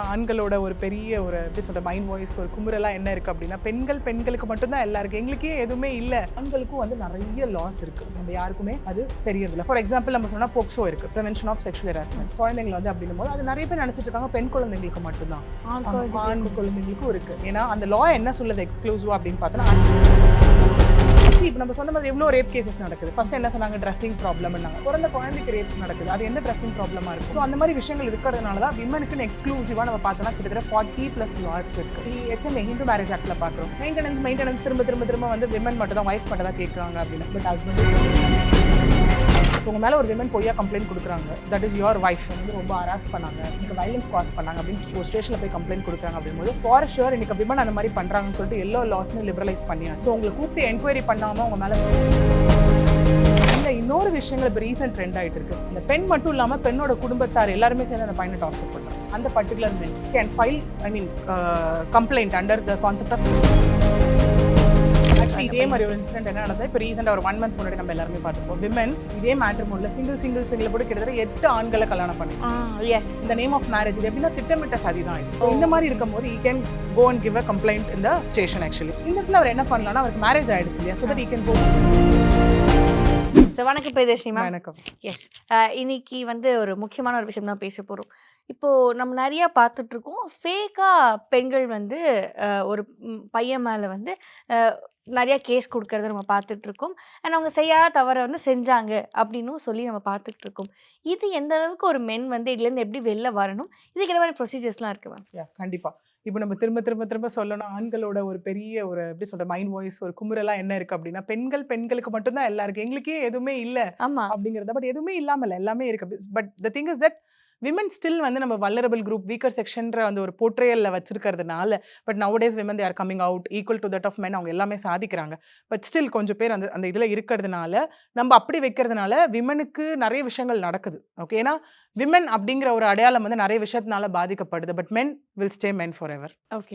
ஆண்களோட ஒரு பெரிய ஒரு எப்படி சொல்ற மைண்ட் வாய்ஸ் ஒரு குமுறலா என்ன இருக்கு அப்படின்னா பெண்கள் பெண்களுக்கு மட்டும்தான் எல்லாம் இருக்கு எங்களுக்கே எதுவுமே இல்ல. ஆண்களுக்கும் வந்து நிறைய லாஸ் இருக்கு. நம்ம யாருக்குமே அது தெரியறதில்ல. ஃபார் எக்ஸாம்பிள் நம்ம சொன்னா போக்சோ இருக்கு. ப்ரிவென்ஷன் ஆஃப் செக்ஷுவல் ஹராஸ்மெண்ட் குழந்தைங்களை வந்து அப்படின்னும் போது அது நிறைய பேர் நினைச்சிட்டு இருக்காங்க. பெண் குழந்தைங்களுக்கு மட்டும்தான். ஆண் குழந்தைங்களுக்கும் இருக்கு. ஏன்னா அந்த லா என்ன சொல்லுது? எக்ஸ்க்ளூசிவ் அப்படின்னு பார்த்தோன்னா இப்போ நம்ம சொன்ன மாதிரி எவ்வளோ ரேப் கேசஸ் நடக்குது. ஃபர்ஸ்ட் என்ன சொன்னாங்க? ட்ரெஸ்ஸிங் ப்ராப்ளம்னாங்க பிறந்த குழந்தைக்கு ரேப் நடக்குது. அது எந்த ட்ரெஸ்ஸிங் ப்ராப்ளமா இருக்கும்? ஸோ அந்த மாதிரி விஷயங்கள் இருக்கிறதுனால தான் விமனுக்குன்னு எக்ஸ்க்ளூசிவாக நம்ம பார்த்தோம்னா கிட்டத்தட்ட ஃபார்ட்டி ப்ளஸ் லாட்ஸ் இருக்கு. ஹெச்எம்ஏ ஹிந்து மேரேஜ் ஆக்ட்ல பார்க்குறோம். மெயின்டெனன்ஸ் மெயின்டெனன்ஸ் திரும்ப திரும்ப திரும்ப வந்து விமன் மட்டும் தான் ஒய்ஃப் மட்டும் தான் கேட்குறாங்க அப்படின்னு. பட் ஹஸ்பண்ட் உங்கள் மேலே ஒரு விமன் பொய்யா கம்ப்ளைண்ட் கொடுக்குறாங்க. தட் இஸ் யுவர் வைஃப் வந்து ரொம்ப ஹராஸ் பண்ணாங்க. எனக்கு வயலன்ஸ் காஸ் பண்ணாங்க. அப்படின்னு ஒரு ஸ்டேஷனில் போய் கம்ப்ளைண்ட் கொடுக்குறாங்க அப்படிங்கும்போது ஃபார் ஷுர் இன்னைக்கு விமன் அந்த மாதிரி பண்ணுறாங்கன்னு சொல்லிட்டு எல்லா லாஸுமே லிபரலைஸ் பண்ணியாங்க ஸோ உங்களை கூப்பிட்டு என்கொயரி பண்ணாமல் உங்கள் மேலே இந்த இன்னொரு விஷயங்கள் இப்போ ரீசெண்ட் ட்ரெண்ட் ஆகிட்டு இருக்கு. அந்த பெண் மட்டும் இல்லாமல் பெண்ணோட குடும்பத்தார் எல்லாருமே சேர்ந்து அந்த பையனை டார்ச்சர் பண்ணுறாங்க அந்த particular men can file I mean complaint under the concept of இதே மாதிரி ஒரு இன்சிடென்ட் என்ன நடந்தது? இப்போ ரீசெண்டாக ஒரு ஒன் மந்த் முன்னாடி நம்ம எல்லாருமே பார்த்துப்போம். விமன் இதே மேட்ரு மூலில் சிங்கிள் சிங்கிள் சிங்கிள் கூட கிட்டத்தட்ட எட்டு ஆண்களை கல்யாணம் பண்ணி. எஸ் இந்த நேம் ஆஃப் மேரேஜ் இது எப்படின்னா திட்டமிட்ட சதி தான் இது. இந்த மாதிரி இருக்கும்போது he can go and give a complaint இந்த ஸ்டேஷன் ஆக்சுவலி இந்த இடத்துல அவர் என்ன பண்ணலாம்னா அவருக்கு மேரேஜ் ஆயிடுச்சு இல்லையா? So that he can go so வணக்கம் பிரியதர்ஷினி மேம். எனக்கு எஸ் இன்னைக்கு வந்து ஒரு முக்கியமான ஒரு விஷயம் தான் பேச போகிறோம் இப்போ நம்ம நிறைய பார்த்துட்டு இருக்கோம். ஃபேக்காக பெண்கள் வந்து ஒரு பையன் மேலே வந்து நிறைய கேஸ் கொடுக்கறத நம்ம பார்த்துட்டு இருக்கோம் அண்ட் அவங்க செய்யாத தவறை வந்து செஞ்சாங்க அப்படின்னும் சொல்லி நம்ம பார்த்துட்டு இருக்கோம் இது எந்த அளவுக்கு ஒரு மென் வந்து இதுலேருந்து எப்படி வெளில வரணும்? இதுக்கு என்ன மாதிரி ப்ரொசீஜர்ஸ்லாம் இருக்கு மேம்? யா கண்டிப்பா. இப்போ நம்ம திரும்ப திரும்ப திரும்ப சொல்லணும். ஆண்களோட ஒரு பெரிய ஒரு எப்படி சொல்ற மைண்ட் வாய்ஸ் ஒரு குமுறலா என்ன இருக்கு அப்படின்னா பெண்கள் பெண்களுக்கு மட்டும்தான் எல்லாம் இருக்கு எங்களுக்கே எதுவுமே இல்ல ஆமாம் அப்படிங்கிறத பட் எதுவுமே இல்லாம இல்ல எல்லாமே இருக்கு. But the thing is that women still வந்து நம்ம வல்லரபிள் குரூப் வீக்கர் செக்ஷன்ற அந்த ஒரு போர்ட்ரேயல்ல வச்சிருக்கிறதுனால but nowadays women they are coming out equal to that of men அவங்க எல்லாமே சாதிக்கிறாங்க. பட் ஸ்டில் கொஞ்சம் பேர் அந்த அந்த இதுல இருக்கிறதுனால நம்ம அப்படி வைக்கிறதுனால விமனுக்கு நிறைய விஷயங்கள் நடக்குது. ஓகே ஏன்னா விமன் அப்படிங்கிற ஒரு அடையாளம் வந்து நிறைய விஷயத்தினால பாதிக்கப்படுது. But men will stay men for ever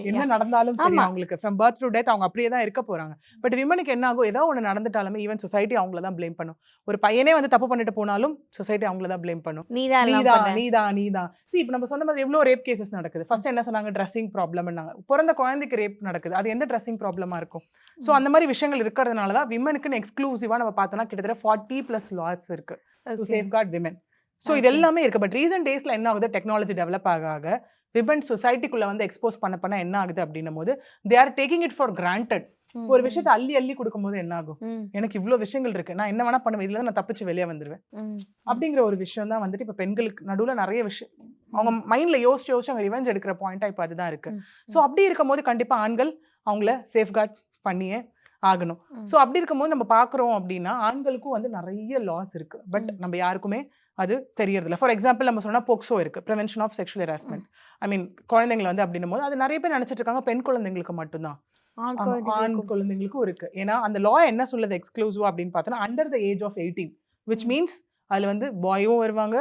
என்ன நடந்தாலும் சரி. அவங்களுக்கு. ஃப்ரம் பர்த் டு டெத் அவங்க அப்படியே தான் இருக்க போறாங்க. பட் விமனுக்கு என்ன ஆகும்? ஏதோ ஒன்று நடந்துட்டாலுமே ஈவன் சொசைட்டி அவங்கள தான் ப்ளேம் பண்ணும். ஒரு பையனே வந்து தப்பு பண்ணிட்டு போனாலும் சொசைட்டி அவங்கள தான் ப்ளேம் பண்ணும். நீ தான் எல்லாம் நீதான் நீதான் நீதான். சி இப்போ நம்ம சொன்ன மாதிரி எவ்வளோ ரேப் கேசஸ் நடக்குது. ஃபர்ஸ்ட் என்ன சொன்னாங்க? ட்ரெஸ்ஸிங் ப்ராப்ளம்னாங்க பிறந்த குழந்தைக்கு ரேப் நடக்குது. அது எந்த ட்ரெஸ்ஸிங் ப்ராப்ளமா இருக்கும்? ஸோ அந்த மாதிரி விஷயங்கள் இருக்கிறதுனால தான் விமனுக்குன்னு எக்ஸ்க்ளூசிவா நம்ம பார்த்தோம்னா கிட்டத்தட்ட ஃபார்ட்டி ப்ளஸ் லாஸ் இருக்கு. To Okay. Safeguard women so இது. எல்லாமே இருக்கு. பட் ரீசன்ட் டேஸ்ல என்ன ஆகுது? டெக்னாலஜி டெவலப் ஆக ஆக விமன் சொசைட்டிக்குள்ள வந்து எக்ஸ்போஸ் பண்ண பண்ண என்ன ஆகுது அப்படின்னும் போது they are taking it for granted ஒரு விஷயத்தை அள்ளி அள்ளி கொடுக்கும்போது என்ன ஆகும்? எனக்கு இவ்வளோ விஷயங்கள் இருக்கு. நான் என்ன வேணா பண்ணுவேன். இதுல நான் தப்பிச்சு வெளியே வந்துருவேன். ம், அப்படிங்கிற ஒரு விஷயம் தான் வந்துட்டு இப்போ பெண்களுக்கு நடுவுல நிறைய விஷயம் அவங்க மைண்ட்ல யோசிச்சு யோசிச்சு அவங்க ரிவெஞ்ச் எடுக்கிற பாயிண்டா இப்போ அதுதான் இருக்கு. ஸோ அப்படி இருக்கும்போது கண்டிப்பா ஆண்கள் அவங்கள சேஃப்கார்ட் பண்ணியே ஆகணும். ஸோ அப்படி இருக்கும்போது நம்ம பார்க்குறோம் அப்படின்னா ஆண்களுக்கும் வந்து நிறைய லாஸ் இருக்கு. பட். நம்ம யாருக்குமே அது தெரியறதில்ல. ஃபார் எக்ஸாம்பிள் நம்ம சொன்னா போக்சோ இருக்கு. Prevention of sexual harassment I mean குழந்தைங்களை வந்து அப்படின்னும் போது அது நிறைய பேர் நினைச்சிட்டு இருக்காங்க. பெண் குழந்தைங்களுக்கு மட்டும்தான். ஆண். குழந்தைங்களுக்கும் இருக்கு. ஏன்னா அந்த லா என்ன சொல்லுது? எக்ஸ்க்ளூசிவ் அப்படின்னு பார்த்தோன்னா under the age of eighteen which. Means அதுல வந்து பாயும் வருவாங்க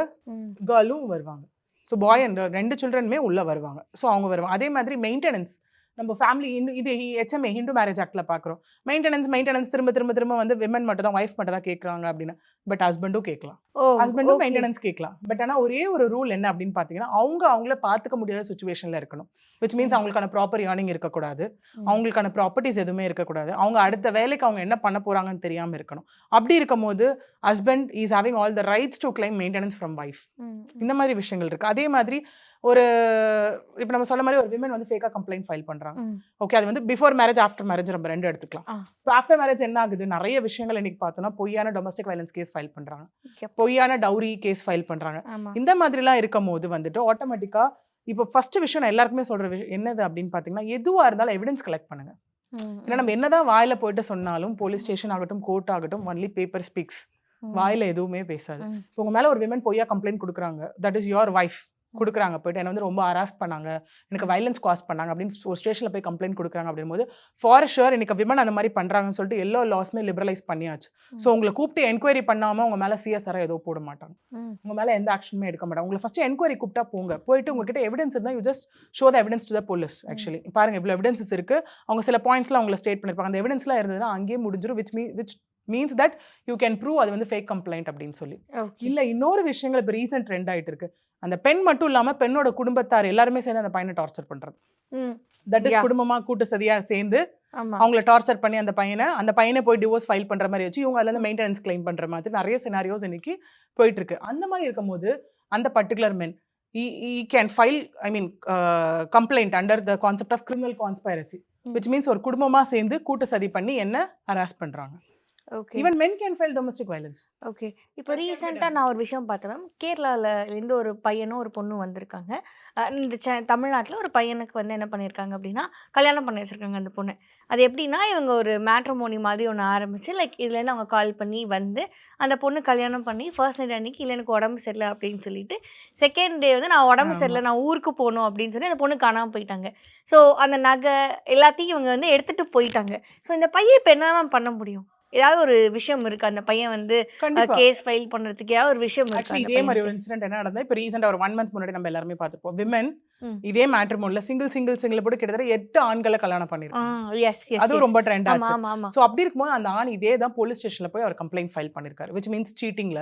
கேர்ளும் வருவாங்க. ஸோ பாய் அண்ட் ரெண்டு சில்ட்ரனுமே உள்ள வருவாங்க. ஸோ அவங்க வருவாங்க. அதே மாதிரி மெயின்டெனன்ஸ் நம்ம ஃபேமிலி இது ஹெச்எம்ஏ ஹிந்து மேரேஜ் ஆக்ட்ல பார்க்குறோம் மெயின்டெனன்ஸ் மெயின்டெனன்ஸ் திரும்ப திரும்ப திரும்ப வந்து விமன் மட்டும் தான் ஒய்ஃப் மட்டும் தான் கேட்குறாங்க அப்படின்னு பட் ஹஸ்பண்டும் கேட்கலாம் ஹஸ்பண்டும். மெயின்டெனன்ஸ் கேட்கலாம் பட் ஆனால் ஒரே ஒரு ரூல் என்ன அப்படின்னு பார்த்தீங்கன்னா அவங்க அவங்கள பார்த்துக்க முடியாத சுச்சுவேஷன்ல இருக்கணும். Which means. அவங்களுக்கான ப்ராப்பர் ஏர்னிங் இருக்கக்கூடாது. அவங்களுக்கான ப்ராப்பர்ட்டிஸ் எதுவுமே இருக்கக்கூடாது. அவங்க அடுத்த வேலைக்கு அவங்க என்ன பண்ண போறாங்கன்னு தெரியாம இருக்கணும். அப்படி இருக்கும்போது husband is having all the rights to claim maintenance from hmm. இந்த மாதிரி விஷயங்கள் இருக்கு. அதே மாதிரி ஒரு இப்போ நம்ம சொல்ல மாதிரி ஒரு விமன் வந்து ஃபேக்காக கம்ப்ளைண்ட் ஃபைல் பண்றாங்க. ம், ஓகே அது வந்து பிஃபோர் மேரேஜ் ஆஃப்டர் மேரேஜ் நம்ம ரெண்டு எடுத்துக்கலாம். இப்போ ஆஃப்டர் மேரேஜ் என்ன ஆகுது? நிறைய விஷயங்கள் இன்னைக்கு பார்த்தோம்னா பொய்யான டொமஸ்டிக் வயலன்ஸ் கேஸ் ஃபைல் பண்றாங்க. Okay. பொய்யான டவுரி கேஸ் ஃபைல் பண்றாங்க. ஆமா. இந்த மாதிரிலாம் இருக்கும் போது வந்துட்டு ஆட்டோமேட்டிக்கா இப்போ ஃபர்ஸ்ட் விஷயம் நான் எல்லாருக்குமே சொல்ற விஷயம் என்னது அப்படின்னு பார்த்தீங்கன்னா எதுவா இருந்தாலும் எவிடன்ஸ் கலெக்ட் பண்ணுங்க. ம், ஏன்னா நம்ம என்னதான் வாயில போயிட்டு சொன்னாலும் போலீஸ் ஸ்டேஷன் ஆகட்டும் கோர்ட் ஆகட்டும் ஒன்லி பேப்பர் ஸ்பீக்ஸ் வாயில எதுவுமே பேசாது. உங்க மேல ஒரு விமன் பொய்யா கம்ப்ளைண்ட் கொடுக்குறாங்க தட் இஸ் யுவர் ஒய்ஃப் கொடுக்குறாங்க. போயிட்டு என்ன வந்து ரொம்ப ஹராஸ் பண்ணாங்க. எனக்கு வயலன்ஸ் காஸ் பண்ணாங்க அப்படின்னு ஒரு ஸ்டேஷனில் போய் கம்ப்ளைண்ட் கொடுக்குறாங்க அப்படிங்கும்போது ஃபார் ஷுர் இன்னைக்கு விமன் அந்த மாதிரி பண்றாங்கன்னு சொல்லிட்டு எல்லா லாஸுமே லிபரலைஸ் பண்ணியாச்சு. ஸோ உங்களை கூப்பிட்டு என்கொயரி பண்ணாம உங்க மேல சிஎஸ்ஆர் ஏதோ போட மாட்டாங்க. ம். உங்க மேல எந்த ஆக்ஷனுமே எடுக்க மாட்டாங்க. உங்களை ஃபர்ஸ்ட் என்கொயரி கூப்பிட்டா போங்க. போயிட்டு உங்ககிட்ட எவிடன்ஸ் இருந்தால் you just show the evidence to the police actually பாருங்க இவ்வளோ எவிடன்சஸ் இருக்கு. அவங்க சில பாயிண்ட்ஸ்லாம் உங்களை ஸ்டேட் பண்ணிருப்பாங்க. அந்த எவிடன்ஸ்லாம் இருந்ததுன்னா அங்கேயே முடிஞ்சிடும் which me which means that you can prove அது வந்து ஃபேக் கம்ப்ளைண்ட் அப்படின்னு சொல்லி. இல்ல இன்னொரு விஷயங்கள் இப்போ ரீசெண்ட் ட்ரெண்ட் ஆயிட்டு இருக்கு. அந்த பெண் மட்டும் இல்லாம பெண்ணோட குடும்பத்தார் எல்லாருமே சேர்ந்து அந்த பையனை டார்ச்சர் பண்றது. ம். That is Yeah. குடும்பமா கூட்டு சதியா சேர்ந்து அவங்கள டார்ச்சர் பண்ணி அந்த பையனை அந்த பையனை போய் டிவோர்ஸ் ஃபைல் பண்ற மாதிரி வச்சு இவங்க அதுல இருந்து மெயின்டெனன்ஸ் கிளைம் பண்ற மாதிரி நிறைய சினாரியோஸ் இன்னைக்கு போயிட்டு இருக்கு. அந்த மாதிரி இருக்கும்போது அந்த particular men he can file I mean complaint under the concept of criminal conspiracy. Which means ஒரு குடும்பமா சேர்ந்து கூட்டு சதி பண்ணி என்ன ஹராஸ் பண்றாங்க. Okay even men can file domestic violence okay. இப்போ ரீசெண்டாக நான் ஒரு விஷயம் பார்த்தேன் மேம். கேரளாவிலேருந்து ஒரு பையனும் ஒரு பொண்ணும் வந்திருக்காங்க. இந்த ச தமிழ்நாட்டில் ஒரு பையனுக்கு வந்து என்ன பண்ணியிருக்காங்க அப்படின்னா கல்யாணம் பண்ணி வச்சிருக்காங்க அந்த பொண்ணு. அது எப்படின்னா இவங்க ஒரு மேட்ரிமோனி மாதிரி ஒன்று ஆரம்பிச்சு லைக் இதுலேருந்து அவங்க கால் பண்ணி வந்து அந்த பொண்ணு கல்யாணம் பண்ணி ஃபர்ஸ்ட் நைட் அன்னைக்கு இல்லை எனக்கு உடம்பு சரியில்லை அப்படின்னு சொல்லிட்டு செகண்ட் டே வந்து நான் உடம்பு. சரியில்லை நான் ஊருக்கு போகணும் அப்படின்னு சொல்லி அந்த பொண்ணு காணாமல் போயிட்டாங்க. ஸோ அந்த நகை எல்லாத்தையும் இவங்க வந்து எடுத்துகிட்டு போயிட்டாங்க. ஸோ இந்த பையன் இப்போ என்ன பண்ண முடியும்? ஏதாவது ஒரு விஷயம் இருக்கு அந்த பையன் வந்து கேஸ் ஃபைல் பண்றதுக்கு ஏதாவது ஒரு விஷயம் இருக்கு இதே மாதிரி ஒரு. இன்சிடென்ட் என்ன நடந்தது இப்போ ரீசெண்டாக ஒரு ஒன் மந்த் முன்னாடி நம்ம எல்லாருமே பார்த்துப்போம் விமன். இதே மேட்ரிமோன்ல சிங்கிள் சிங்கிள் சிங்கிள் போட்டு கிட்டத்தட்ட எட்டு ஆண்களை கல்யாணம் பண்ணிருக்காங்க அதுவும் ரொம்ப ட்ரெண்ட் ஆச்சு. ஸோ அப்படி இருக்கும்போது அந்த ஆண் இதே தான் போலீஸ் ஸ்டேஷன்ல போய் அவர் கம்ப்ளைண்ட் ஃபைல் பண்ணிருக்காரு விச் மீன்ஸ் சீட்டிங்ல.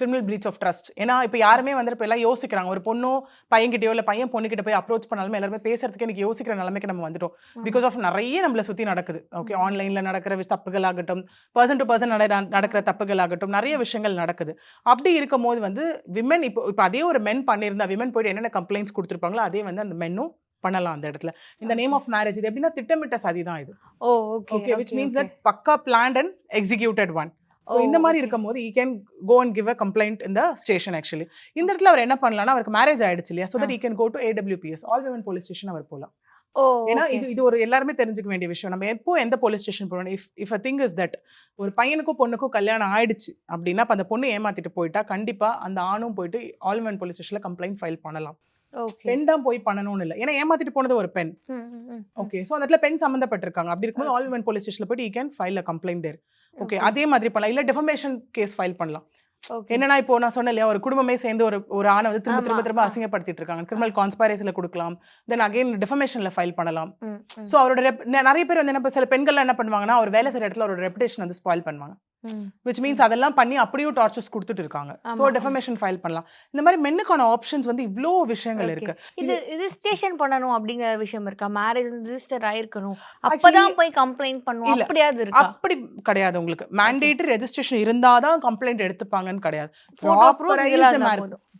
கிரிமினல் பிரீச் ஆஃப் ட்ரஸ்ட் ஏன்னா இப்போ யாருமே வந்து இப்போ எல்லாம் யோசிக்கிறாங்க. ஒரு பொண்ணோ பையன்கிட்டயோ இல்லை பையன் பொண்ணுகிட்ட போய் அப்ரோச் பண்ணாலுமே எல்லாருமே பேசுறதுக்கு எனக்கு யோசிக்கிற நிலைமைக்கு நம்ம வந்துட்டோம். பிகாஸ் ஆஃப் நிறைய நம்மள சுத்தி நடக்குது. ஓகே. ஆன்லைன்ல நடக்கிற தப்புகள் ஆகட்டும் பர்சன் டு பர்சன் நடக்கிற தப்புகள் ஆகட்டும் நிறைய விஷயங்கள் நடக்குது. அப்படி இருக்கும் போது வந்து விமன் இப்போ இப்போ அதே ஒரு மென் பண்ணியிருந்தா விமன் போயிட்டு என்னென்ன கம்ப்ளைண்ட்ஸ் கொடுத்துருப்பாங்களோ அதே வந்து அந்த மென்னும் பண்ணலாம் அந்த இடத்துல. இந்த நேம் ஆஃப் மேரேஜ் இது எப்படின்னா திட்டமிட்ட சதி தான் இது. ஓ okay okay which means that பக்கா planned and executed one so இந்த Oh, மாதிரி. இருக்கும்போது he can go and give a complaint இந்த ஸ்டேஷன் ஆக்சுவலி இந்த இடத்துல அவர் என்ன பண்ணலாம்னா அவருக்கு மேரேஜ் ஆயிடுச்சு இல்லையா? So that he can go to AWPS all women police station அவர் போகலாம் ஏன்னா. இது இது ஒரு எல்லாருமே தெரிஞ்சுக்க வேண்டிய விஷயம். நம்ம எப்போ எந்த போலீஸ் ஸ்டேஷன் போகணும் if if a thing is that ஒரு பையனுக்கும் பொண்ணுக்கும் கல்யாணம் ஆயிடுச்சு அப்படின்னா அப்ப அந்த பொண்ணு ஏமாத்திட்டு போயிட்டா கண்டிப்பா அந்த ஆணும் போயிட்டு ஆல் விமன் போலீஸ் ஸ்டேஷன்ல கம்ப்ளைண்ட் ஃபைல் பண்ணலாம். பெண் தான் போய் பண்ணணும்னு இல்லை. ஏன்னா ஏமாத்திட்டு போனது ஒரு பெண். ஓகே. ஸோ அந்த இடத்துல பெண் சம்மந்தப்பட்டிருக்காங்க. அப்படி இருக்கும்போது ஆல் விமன் போலீஸ் ஸ்டேஷன்ல போயிட்டு he can file a complaint there okay அதே மாதிரி பண்ணலாம். இல்ல டெஃபமேஷன் கேஸ் ஃபைல் பண்ணலாம். Okay. என்னன்னா இப்போ நான் சொன்னேன் இல்லையா ஒரு குடும்பமே சேர்ந்து ஒரு ஒரு ஆணை வந்து திரும்ப திரும்ப திரும்ப. அசிங்கப்படுத்திட்டு இருக்காங்க கிரிமினல் கான்ஸ்பைரசில கொடுக்கலாம். தென் அகைன் டெஃபமேஷன்ல ஃபைல் பண்ணலாம். ஸோ அவரோட நிறைய பேர் வந்து என்ன சில பெண்கள் என்ன பண்ணுவாங்கன்னா அவர் வேலை செய்யற இடத்துல அவரோட ரெப்புடேஷன் வந்து ஸ்பாயில் பண்ணுவாங்க. விச் மீன்ஸ் அதெல்லாம் பண்ணி அப்படியும் டார்ச்சர்ஸ் கொடுத்துட்டு இருக்காங்க. ஸோ டெஃபமேஷன் ஃபைல் பண்ணலாம். இந்த மாதிரி மென்னுக்கான ஆப்ஷன்ஸ் வந்து இவ்ளோ விஷயங்கள். இருக்கு. இது ஸ்டேஷன் பண்ணணும் அப்படிங்கிற விஷயம் இருக்கா? மேரேஜ் ரிஜிஸ்டர் ஆயிருக்கணும். அப்பதான் போய் கம்ப்ளைண்ட் பண்ணுவோம். அப்படியாவது இருக்கா? அப்படி கிடையாது உங்களுக்கு. மேண்டேட்டரி ரெஜிஸ்ட்ரேஷன் இருந்தாதான் கம்ப்ளைண்ட் எடுத்துப்பாங்கன்னு கிடையாது.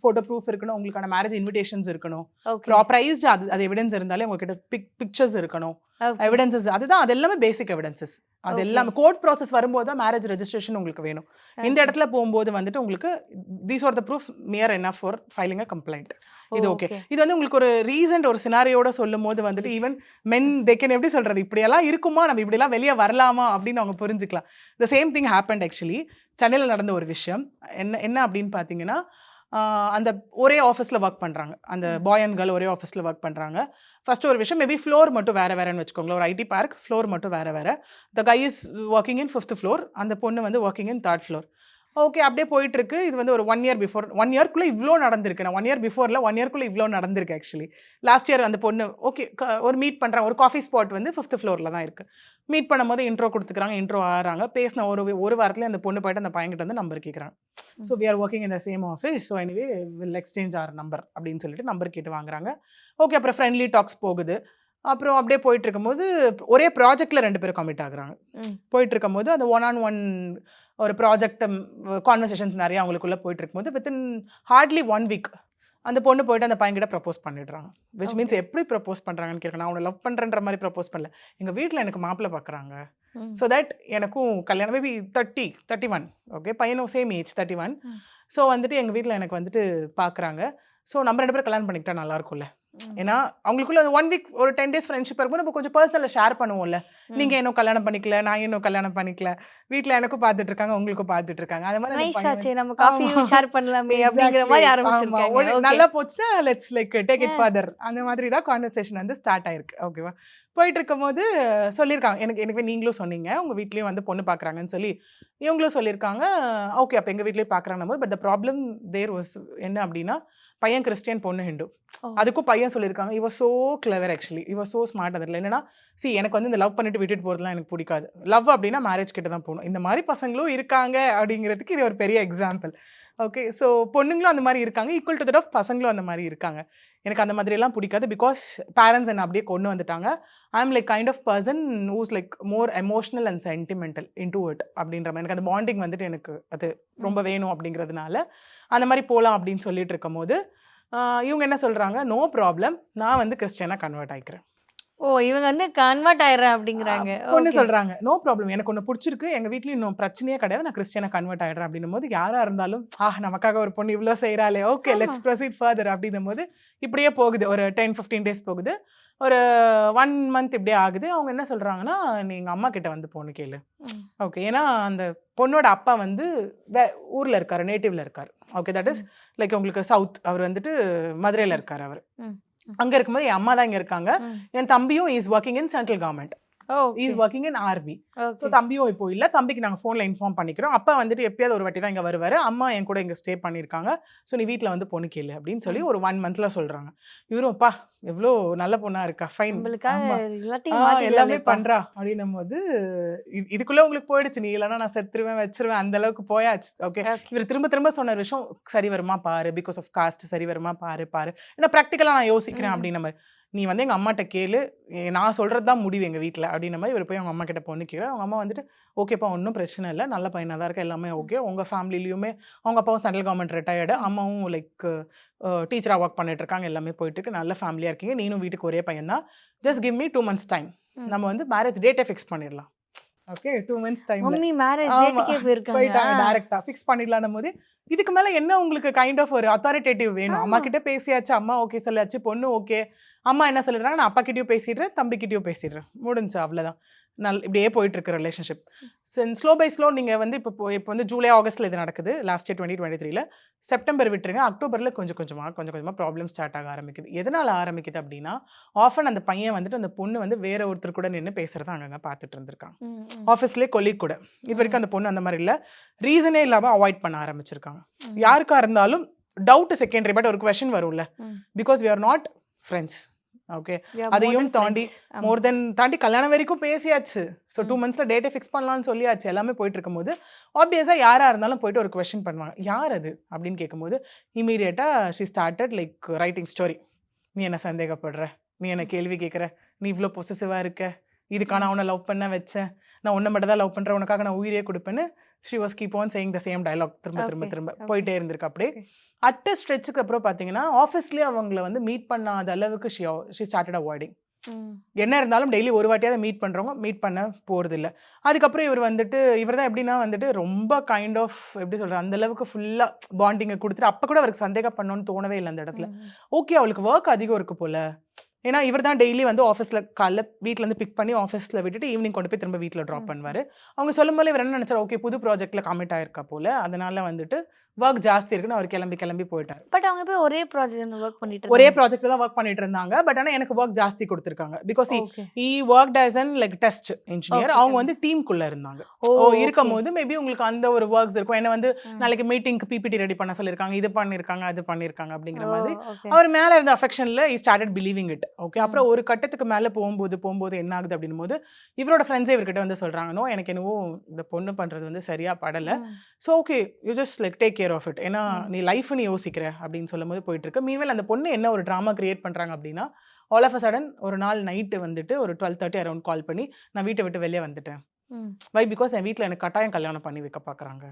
ப்ரூஃப் ஃபோட்டோ ப்ரூஃப் இருக்கணும் உங்களுக்கான மேரேஜ் இன்விடேஷன்ஸ் இருக்கணும். ப்ராப்பரைஸ்டு அது அது எவிடன்ஸ் இருந்தாலே உங்ககிட்ட பிக் பிக்சர்ஸ் இருக்கணும். எவிடன்சஸ் அதுதான் அது எல்லாமே பேசிக் எவிடன்சஸ் அது. எல்லாமே கோர்ட் ப்ராசஸ் வரும்போது தான் மேரேஜ் ரெஜிஸ்ட்ரேஷன் உங்களுக்கு வேணும். இந்த இடத்துல போகும்போது வந்துட்டு உங்களுக்கு these are the proofs mere என்ன ஃபார் ஃபைலிங் அ கம்ப்ளைண்ட் இது ஓகே இது வந்து உங்களுக்கு ஒரு ரீசன்ட் ஒரு சினாரியோட சொல்லும் போது வந்துட்டு. ஈவன் மென் தேக்கன் எப்படி சொல்றது? இப்படியெல்லாம் இருக்குமா? நம்ம இப்படியெல்லாம் வெளியே வரலாமா? அப்படின்னு அவங்க புரிஞ்சுக்கலாம். The same thing happen actually சென்னையில் நடந்த ஒரு விஷயம். என்ன என்ன அப்படின்னு பார்த்தீங்கன்னா அந்த ஒரே ஆஃபீஸில் ஒர்க் பண்ணுறாங்க அந்த. பாய் அண்ட் கேர்ள் ஒரே ஆஃபீஸில் ஒர்க் பண்ணுறாங்க ஃபர்ஸ்ட் ஒரு விஷயம் மேபி ஃப்ளோர் மட்டும் வேறு வேறேன்னு வச்சுக்கோங்களேன். ஒரு ஐடி பார்க் ஃப்ளோர் மட்டும் வேறு வேறு. The guy is working in fifth floor அந்த பொண்ணு வந்து working in third floor okay அப்படியே போயிட்டு இருக்கு இது வந்து ஒரு ஒன் இயர் பிஃபோர் ஒன் இயர்க்குள்ளே இவ்வளோ நடந்திருக்கு. நான் ஒன் இயர் பிஃபோரில் ஒன் இயர்க்குள்ளே இவ்வளோ நடந்திருக்கு ஆக்சுவலி லாஸ்ட் இயர் அந்த பொண்ணு ஓகே ஒரு மீட் பண்ணுறாங்க ஒரு காஃபி ஸ்பாட் வந்து ஃபிஃப்த் ஃப்ளோரில் தான் இருக்குது மீட் பண்ணும்போது இன்ட்ரோ கொடுத்துக்கிறாங்க இன்ட்ரோ ஆகிறாங்க பேசின ஒரு ஒரு வாரத்தில் அந்த பொண்ணு போயிட்டு அந்த பையன்கிட்ட வந்து நம்பர் கேட்குறாங்க. So we are working in the same office so anyway will exchange our number அப்படின்னு சொல்லிட்டு நம்பர் கேட்டு வாங்குறாங்க. ஓகே அப்புறம் ஃப்ரெண்ட்லி டாக்ஸ் போகுது. அப்புறம் அப்படியே போயிட்டு இருக்கும்போது ஒரே ப்ராஜெக்டில் ரெண்டு பேரும் கமிட் ஆகுறாங்க. போயிட்டு இருக்கும்போது அந்த ஒன் ஆன் ஒன் ஒரு ப்ராஜெக்ட் கான்வர்சேஷன்ஸ் நிறைய அவங்களுக்குள்ள போயிட்டு இருக்கும்போது வித்தின் ஹார்ட்லி ஒன் வீக் அந்த பொண்ணு போயிட்டு அந்த பையன்கிட்ட ப்ரப்போஸ் பண்ணிடுறாங்க. விச் மீன்ஸ் எப்படி ப்ரப்போஸ் பண்ணுறாங்கன்னு கேட்க நான் அவனை லவ் பண்ணுறன்ற மாதிரி ப்ரப்போஸ் பண்ணல. எங்கள் வீட்டில் எனக்கு மாப்பிள்ளை பார்க்குறாங்க. ஸோ தட் எனக்கும் கல்யாணம் maybe thirty thirty one okay பையனும் same age thirty one. So வந்துட்டு எங்கள் வீட்டில் எனக்கு வந்துட்டு பார்க்குறாங்க ஸோ நம்ம ரெண்டு பேரும் கல்யாணம் பண்ணிக்கிட்டா நல்லா இருக்கும்ல? ம். ஏன்னா அவங்களுக்குள்ள ஒன் வீக் ஒரு டென் டேஸ் ஃப்ரெண்ட்ஷிப் இருக்கும்போது நம்ம கொஞ்சம் பர்சனலில் ஷேர் பண்ணுவோம்ல. நீங்க இன்னும் கல்யாணம் பண்ணிக்கல நான் இன்னும் கல்யாணம் பண்ணிக்கல வீட்ல எனக்கும் பார்த்துட்டு இருக்காங்க உங்களுக்கும் பார்த்துட்டு இருக்காங்க அது மாதிரி அந்த ஆச்சே நம்ம காஃபி. ஷேர் பண்ணலாமே அப்படிங்கிற மாதிரி. ஆரம்பிச்சிருக்காங்க. நல்லா போச்சுன்னா let's like take it. Further அந்த மாதிரி தான் கான்வர்சேஷன் வந்து ஸ்டார்ட் ஆயிருக்கு ஓகேவா போயிட்டு இருக்கும்போது சொல்லியிருக்காங்க. எனக்கு எனக்கு நீங்களும் சொன்னீங்க. உங்க வீட்லயும் வந்து பொண்ணு பார்க்கறாங்கன்னு சொல்லி இவங்களும் சொல்லியிருக்காங்க. ஓகே அப்போ எங்கள் வீட்லேயே பார்க்குறாங்க but the problem there was என்ன அப்படின்னா பையன் கிறிஸ்டியன் பொண்ணு ஓ. அதுக்கும் பையன் சொல்லியிருக்காங்க. இவ சோ கிளவர் ஆக்சுவலி இவ சோ ஸ்மார்ட் அதில் என்னன்னா சி எனக்கு வந்து இந்த லவ் பண்ணிட்டு விட்டுட்டு போகிறதுலாம் எனக்கு பிடிக்காது. லவ் அப்படின்னா மேரேஜ் கிட்ட தான் போகணும். இந்த மாதிரி பசங்களும் இருக்காங்க அப்படிங்கிறதுக்கு இது ஒரு பெரிய எக்ஸாம்பிள் ஓகே ஸோ பொண்ணுங்களும் அந்த மாதிரி இருக்காங்க. ஈக்குவல் டு தட் ஆஃப் பசங்களும் அந்த மாதிரி இருக்காங்க. எனக்கு அந்த மாதிரிலாம் பிடிக்காது பிகாஸ் பேரண்ட்ஸ் என்ன அப்படியே கொண்டு வந்துட்டாங்க. I am like kind of person who's like more emotional and sentimental into it அப்படின்ற மாதிரி. எனக்கு அந்த பாண்டிங் வந்துட்டு எனக்கு அது ரொம்ப வேணும் அப்படிங்கிறதுனால அந்த மாதிரி போகலாம் அப்படின்னு சொல்லிட்டு இருக்கும்போது ஆஹ் இவங்க என்ன சொல்கிறாங்க நோ ப்ராப்ளம் நான் வந்து கிறிஸ்டியனாக கன்வெர்ட் ஆகிக்கிறேன் ஓ இவங்க வந்து கன்வெர்ட் ஆயிடுறேன் அப்படிங்கிறாங்க. பொண்ணு. சொல்றாங்க. நோ ப்ராப்ளம் எனக்கு ஒன்று பிடிச்சிருக்கு. எங்க வீட்லயும் இன்னும் பிரச்சனையே கிடையாது. நான் கிறிஸ்டியனா கன்வெர்ட் ஆயிடுறேன். அப்படின்னும் போது யாரா இருந்தாலும் ஆ நமக்காக ஒரு பொண்ணு இவ்வளோ செய்கிறாளே ஓகே. லெட்ஸ் ப்ரொசீட் ஃபர்தர் அப்படின்னும் போது இப்படியே போகுது. ஒரு டென் ஃபிஃப்டீன் டேஸ் போகுது. ஒரு ஒன் மந்த் இப்படியே ஆகுது. அவங்க என்ன சொல்றாங்கன்னா நீங்க அம்மா கிட்ட வந்து பொண்ணு கேளு. ஓகே ஏன்னா அந்த பொண்ணோட அப்பா வந்து வே ஊர்ல இருக்காரு நேட்டிவ்ல இருக்காரு. ஓகே தட் இஸ் லைக் உங்களுக்கு சவுத் அவர் வந்துட்டு மதுரையில இருக்காரு அவர். அங்க இருக்கும்போது என் அம்மா தான் இங்க இருக்காங்க. என் தம்பியும் is working in central government is working in RB so தம்பியும் இப்போ இல்லை தம்பிக்கு நாங்கள் ஃபோனில் இன்ஃபார்ம் பண்ணிக்கிறோம். அப்பா வந்துட்டு எப்பயாவது ஒரு வாட்டி தான் இங்கே வருவார். அம்மா என் கூட இங்கே ஸ்டே பண்ணியிருக்காங்க ஸோ நீ வீட்டில் வந்து பொண்ணு கேளு அப்படின்னு சொல்லி ஒரு ஒன் மந்த்தில் சொல்கிறாங்க இவரும் அப்பா எவ்வளோ நல்ல பொண்ணா இருக்கா? ஃபைன் எல்லாமே. பண்றா அப்படின்னும் போது இது- இதுக்குள்ள உங்களுக்கு போயிடுச்சு. நீ இல்லைன்னா நான் செத்துருவேன் வச்சிருவேன். அந்த அளவுக்கு போயாச்சு. ஓகே. இவர் திரும்ப திரும்ப சொன்ன விஷயம் சரி வருமா பாரு. பிகாஸ் ஆஃப் காஸ்ட் சரி வருமா பாரு பாரு. ஏன்னா ப்ராக்டிக்கலாக நான் யோசிக்கிறேன். அப்படின்ன மாதிரி. நீ வந்து எங்கள் அம்மாட்ட கேளு. நான் சொல்கிறது தான் முடிவு எங்கள் வீட்டில் அப்படின்ன மாதிரி இவர் போய் அவங்க அம்மா கிட்ட பொண்ணு கேட்குறாரு அவங்க அம்மா வந்துட்டு ஓகேப்பா ஒன்றும் பிரச்சனை இல்லை. நல்ல பையனாக தான் இருக்கு? எல்லாமே ஓகே. உங்கள் ஃபேமிலிலையுமே அவங்க அப்பாவும் சென்ட்ரல் கவர்மெண்ட் ரிட்டையர்டு. அம்மாவும் லைக் டீச்சராக ஒர்க் பண்ணிட்டு இருக்காங்க. எல்லாமே போயிட்டு நல்ல ஃபேமிலியாக இருக்கீங்க. நீனும் வீட்டுக்கு ஒரே பையன் தான். Just give me two months time. நம்ம வந்து மேரேஜ் டேட்டை ஃபிக்ஸ் பண்ணிடலாம். Okay two months time mummy marriage. டேட்டுக்கே போயிருக்காங்க. டைரக்டா ஃபிக்ஸ் பண்ணிடலாம்னு போது இதுக்கு மேல என்ன உங்களுக்கு கைண்ட் ஆஃப் ஒரு அத்தாரிட்டேட்டிவ் வேணும்? அம்மா. கிட்ட பேசியாச்சு அம்மா ஓகே சொல்லியாச்சு பொண்ணு ஓகே அம்மா என்ன சொல்லிடுறாங்க? நான் அப்பா கிட்டயும் பேசிடுறேன் தம்பி கிட்டயும் பேசிடுறேன். முடிஞ்சு அவ்வளவுதான். நல் இப்படியே போயிட்டு இருக்கு ரிலேஷன்ஷிப் ஸ்லோ பை ஸ்லோ நீங்க வந்து இப்போ இப்போ வந்து ஜூலை ஆகஸ்ட்ல இது நடக்குது. லாஸ்ட் இயர் டுவெண்ட்டி டுவெண்ட்டி த்ரீல செப்டம்பர் விட்டுருங்க. அக்டோபர்ல கொஞ்சம் கொஞ்சமா கொஞ்சம் கொஞ்சமா ப்ராப்ளம் ஸ்டார்ட் ஆக ஆரம்பிக்குது. எதனால ஆரம்பிக்குது அப்படின்னா ஆஃபன் அந்த பையன் வந்துட்டு அந்த பொண்ணு வந்து வேற ஒருத்தர் கூட நின்று பேசுறத அங்கங்க பார்த்துட்டு இருந்திருக்காங்க. ஆஃபீஸ்லேயே கொலீக் கூட. இது வரைக்கும் அந்த பொண்ணு அந்த மாதிரி இல்லை. ரீசனே இல்லாமல் அவாய்ட் பண்ண ஆரம்பிச்சிருக்காங்க. ம். யாருக்கா இருந்தாலும் டவுட் செகண்டரி பட் ஒரு கொஷின் வரும்ல. Because we are not friends okay அதையும் தாண்டி. மோர் தென் தாண்டி கல்யாணம் வரைக்கும் பேசியாச்சு. So two. மந்த்ஸில் டேட்டை ஃபிக்ஸ் பண்ணலாம்னு சொல்லியாச்சு. எல்லாமே போயிட்டு இருக்கும்போது ஆப்வியஸாக யாராக இருந்தாலும் போயிட்டு ஒரு கொஷின் பண்ணுவாங்க. யார் அது? அப்படின்னு கேட்கும்போது இமீடியட்டாக she started like writing story நீ என்ன சந்தேகப்படுற? நீ என்ன கேள்வி கேட்குற நீ இவ்வளோ பொசசிவாக இருக்க? இதுக்காக நான் உன்னை லவ் பண்ண வச்சேன் நான் உன்னை மட்டும் தான் லவ் பண்ணுறேன் உனக்காக நான் உயிரே கொடுப்பேன்னு she was keep on saying the same dialogue திரும்ப திரும்ப திரும்ப. போயிட்டே இருந்திருக்கு அப்படியே. அட்ட ஸ்ட்ரெச்சுக்கு அப்புறம் பார்த்தீங்கன்னா ஆஃபீஸ்லேயே அவங்கள வந்து மீட் பண்ணாத அளவுக்கு ஷி ஷி ஸ்டார்டட் அவாய்டிங். என்ன இருந்தாலும் டெய்லி ஒரு வாட்டியாவது மீட் பண்ணுறவங்க மீட் பண்ண போகிறது இல்ல அதுக்கப்புறம் இவர் வந்துட்டு இவர் தான் எப்படின்னா வந்துட்டு ரொம்ப கைண்ட் ஆஃப் எப்படி சொல்கிறது அந்த அளவுக்கு ஃபுல்லாக பாண்டிங்கை கொடுத்துட்டு அப்போ கூட அவருக்கு சந்தேகம் பண்ணணும்னு தோணவே இல்லை அந்த இடத்துல. ஓகே அவளுக்கு ஒர்க் அதிகம் இருக்கு போல ஏன்னா இவர் தான் டெய்லி வந்து ஆஃபீஸில் காலைல வீட்டிலேருந்து பிக் பண்ணி ஆஃபீஸில் விட்டுட்டு ஈவினிங் கொண்டு போய் திரும்ப வீட்டில் ட்ராப் பண்ணுவார். அவங்க சொல்லும்போது இவர் என்ன நினச்சார்? ஓகே புது ப்ராஜெக்ட்டில் கமிட் ஆயிருக்கா போல. அதனால வந்துட்டு ஒர்க் ஜாஸ்தி இருக்குன்னு அவர் கிளம்பி கிளம்பி போயிட்டார். பட் அவங்க போய் ஒரே ப்ராஜெக்ட் ஒர்க் பண்ணிட்டு ஒரே ப்ராஜெக்ட்ல தான் ஒர்க் பண்ணிட்டு இருந்தாங்க. பட் ஆனால் எனக்கு ஒர்க் ஜாஸ்தி கொடுத்துருக்காங்க. Because I work as an like test engineer அவங்க. வந்து டீமுக்குள்ள இருந்தாங்க. ஓ ஓ இருக்கும் போது மேபி உங்களுக்கு அந்த ஒரு ஒர்க்ஸ் இருக்கும். என்ன வந்து ம். நாளைக்கு மீட்டிங்க்கு பிபிடி ரெடி பண்ண சொல்லியிருக்காங்க இது பண்ணியிருக்காங்க அது பண்ணியிருக்காங்க அப்படிங்கிற மாதிரி ஓகே அவர் மேல இருந்த அஃபெக்ஷன்ல இ ஸ்டார்டட் பிலீவிங் இட் ஓகே அப்புறம் ஒரு கட்டத்துக்கு மேல போகும்போது போகும்போது என்ன ஆகுது அப்படின்னும் போது இவரோட ஃப்ரெண்ட்ஸே இவர்கிட்ட வந்து சொல்றாங்க நோ எனக்கு என்னவோ இந்த பொண்ணு பண்றது வந்து சரியா படல. So okay you just like take care of it ஏன்னா. நீ லைஃப் நீ யோசிக்கிற அப்படின்னு சொல்லும்போது போயிட்டு இருக்கு மீன்வேல் அந்த பொண்ணு என்ன ஒரு ட்ராமா கிரியேட் பண்றாங்க அப்படின்னா ஆல் ஆஃப் அ சடன் ஒரு நாள் நைட்டு வந்துட்டு ஒரு டுவெல் தேர்ட்டி அரௌண்ட் கால் பண்ணி நான் வீட்டை விட்டு வெளியே வந்துட்டேன். வை பிகாஸ் என் வீட்டில் எனக்கு கட்டாயம் கல்யாணம் பண்ணி வைக்க பார்க்குறாங்க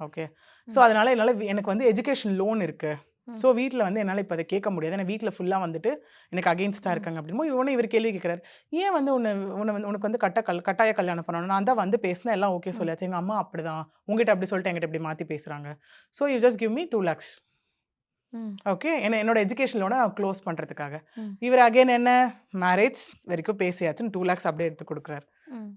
ஓகே ஸோ. அதனால என்னால் எனக்கு வந்து எஜுகேஷன் லோன் இருக்கு. ம். ஸோ வீட்டில் வந்து என்னால் இப்போ அதை கேட்க முடியாது. ஏன்னா வீட்டில் ஃபுல்லாக வந்துட்டு எனக்கு அகெயின்ஸ்டாக. இருக்காங்க அப்படின்னு இவனே இவர் கேள்வி கேட்குறாரு. ஏன் வந்து உன்னை உன்னை வந்து உனக்கு வந்து கட்ட கல் கட்டாய கல்யாணம் பண்ணணும்? நான் தான் வந்து பேசினேன் எல்லாம் ஓகே. சொல்லியாச்சு. எங்கள் அம்மா அப்படிதான். உங்ககிட்ட அப்படி சொல்லிட்டு என்கிட்ட இப்படி மாற்றி பேசுகிறாங்க so you just give me two lakhs okay என்ன என்னோட எஜுகேஷன் லோனை க்ளோஸ் பண்ணுறதுக்காக. இவர் அகைன் என்ன? மேரேஜ் வரைக்கும் பேசியாச்சுன்னு டூ லேக்ஸ் அப்படியே எடுத்து கொடுக்குறாரு.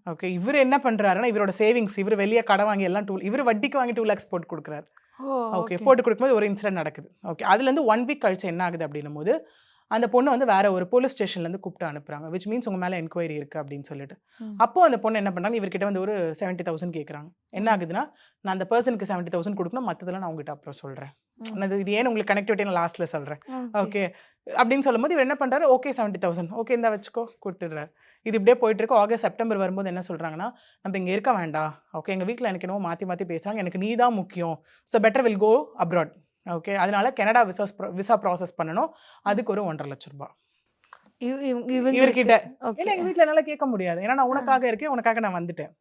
ஓகே. இவர் என்ன பண்றாருன்னா இவரோட சேவிங்ஸ் இவர் வெளியே கடை வாங்கி எல்லாம் டூ இவர் வட்டிக்கு வாங்கி டூ லேக்ஸ் போட்டு கொடுக்குறாரு. ஓகே. போட்டு கொடுக்கும்போது ஒரு இன்சிடென்ட் நடக்குது. ஓகே. அதுலேருந்து ஒன் வீக் கழிச்சு என்ன ஆகுது அப்படின்னும் போது அந்த பொண்ணு வந்து வேற ஒரு போலீஸ் ஸ்டேஷன்லேருந்து கூப்பிட்டு அனுப்புறாங்க விச் மீன்ஸ் உங்க மேலே என்கொயரி இருக்கு அப்படின்னு சொல்லிட்டு. அப்போ அந்த பொண்ணு என்ன பண்றாங்க இவர்கிட்ட வந்து ஒரு செவன்ட்டி தௌசண்ட் கேட்குறாங்க என்ன ஆகுதுன்னா நான் அந்த பர்சனுக்கு செவன்ட்டி தௌசண்ட் கொடுக்கணும் மற்றதெல்லாம் நான் உங்ககிட்ட அப்புறம் சொல்றேன். ம். நான் இது- ஏன் உங்களுக்கு கனெக்டிவிட்டி நான் லாஸ்ட்ல சொல்றேன். ஓகே. அப்படின்னு சொல்லும்போது இவர் என்ன பண்றாரு ஓகே செவன்ட்டி தௌசண்ட் ஓகே இந்த வச்சுக்கோ கொடுத்துடுறாரு. இது இப்படியே போயிட்டு இருக்கு ஆகஸ்ட் செப்டம்பர் வரும்போது என்ன சொல்றாங்கன்னா நம்ம இங்க இருக்க வேண்டாம். ஓகே எங்க வீட்ல எனக்கு என்னவோ மாத்தி மாத்தி பேசுறாங்க. எனக்கு நீ தான் முக்கியம். So better will go abroad okay அதனால கனடா விசா விசா ப்ராசஸ் பண்ணணும். அதுக்கு ஒரு ஒன்றரை லட்சம் ரூபாய் இவர்கிட்ட. ஏன்னா எங்க வீட்ல என்னால கேட்க முடியாது. ஏன்னா நான் உனக்காக இருக்கேன் உனக்காக நான் வந்துட்டேன்.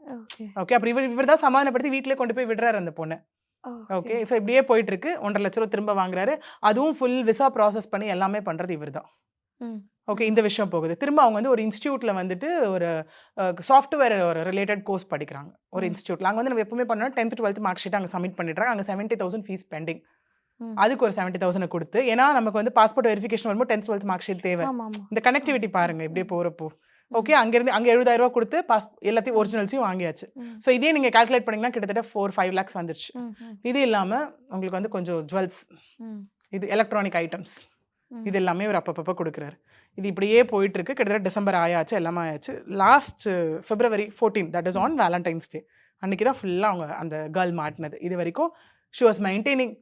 ஓகே அப்புறம் இவர் இவர் தான் சமாதானப்படுத்தி வீட்டிலே கொண்டு போய் விடுறாரு அந்த பொண்ணு. ஓகே ஸோ இப்படியே போயிட்டு இருக்கு ஒன்றரை லட்ச ரூபா திரும்ப வாங்குறாரு. அதுவும் ஃபுல் விசா ப்ராசஸ் பண்ணி எல்லாமே பண்றது இவர் தான். ஓகே இந்த விஷயம் போகுது. திரும்ப அவங்க வந்து ஒரு இன்ஸ்டியூட்ல வந்துட்டு ஒரு சாஃப்ட்வேர் ஒரு ரிலேட்டட் கோர்ஸ் படிக்கிறாங்க. ஒரு ம். இன்ஸ்டியூட்ல. அங்கே வந்து நம்ம எப்பவுமே பண்ணோம் டென்த் டுவெல்த் மார்க் ஷீட் அங்கே சப்மிட் பண்ணிடுறாங்க. அங்கே செவன்ட்டி தௌசண்ட் ஃபீஸ் பெண்டிங். அதுக்கு ஒரு செவன்ட்டி தௌசண்ட் கொடுத்து ஏன்னா நமக்கு வந்து பாஸ்போர்ட் வெரிஃபிகேஷன் வரும்போது டென்த் டுவெல்த் மார்க் ஷீட் தேவை. இந்த கனெக்டிவிட்டி பாருங்க இப்படியே போறப்போ. ஓகே அங்கேருந்து அங்கே எழுபதாயிரம் ரூபா கொடுத்து பாஸ் எல்லாத்தையும் ஒரிஜினல்ஸையும் வாங்கியாச்சு. ஸோ இதே நீங்கள் கால்குலேட் பண்ணீங்கன்னா கிட்டத்தட்ட ஃபோர் ஃபைவ் லேக்ஸ் வந்துருச்சு. இது இல்லாமல் உங்களுக்கு வந்து கொஞ்சம் ஜுவல்ஸ். இது எலக்ட்ரானிக் ஐட்டம்ஸ். இது எல்லாமே ஒரு அப்பப்போ கொடுக்குறாரு. இது இப்படியே போயிட்டு இருக்கு கிட்டத்தட்ட டிசம்பர் ஆயாச்சு எல்லாமே ஆயாச்சு. Last February fourteen that is on Valentine's day அன்னைக்கு தான் ஃபுல்லாக அவங்க அந்த கேர்ள் மாட்டினது. இது வரைக்கும் ஷி வாஸ் மெயின்டைனிங்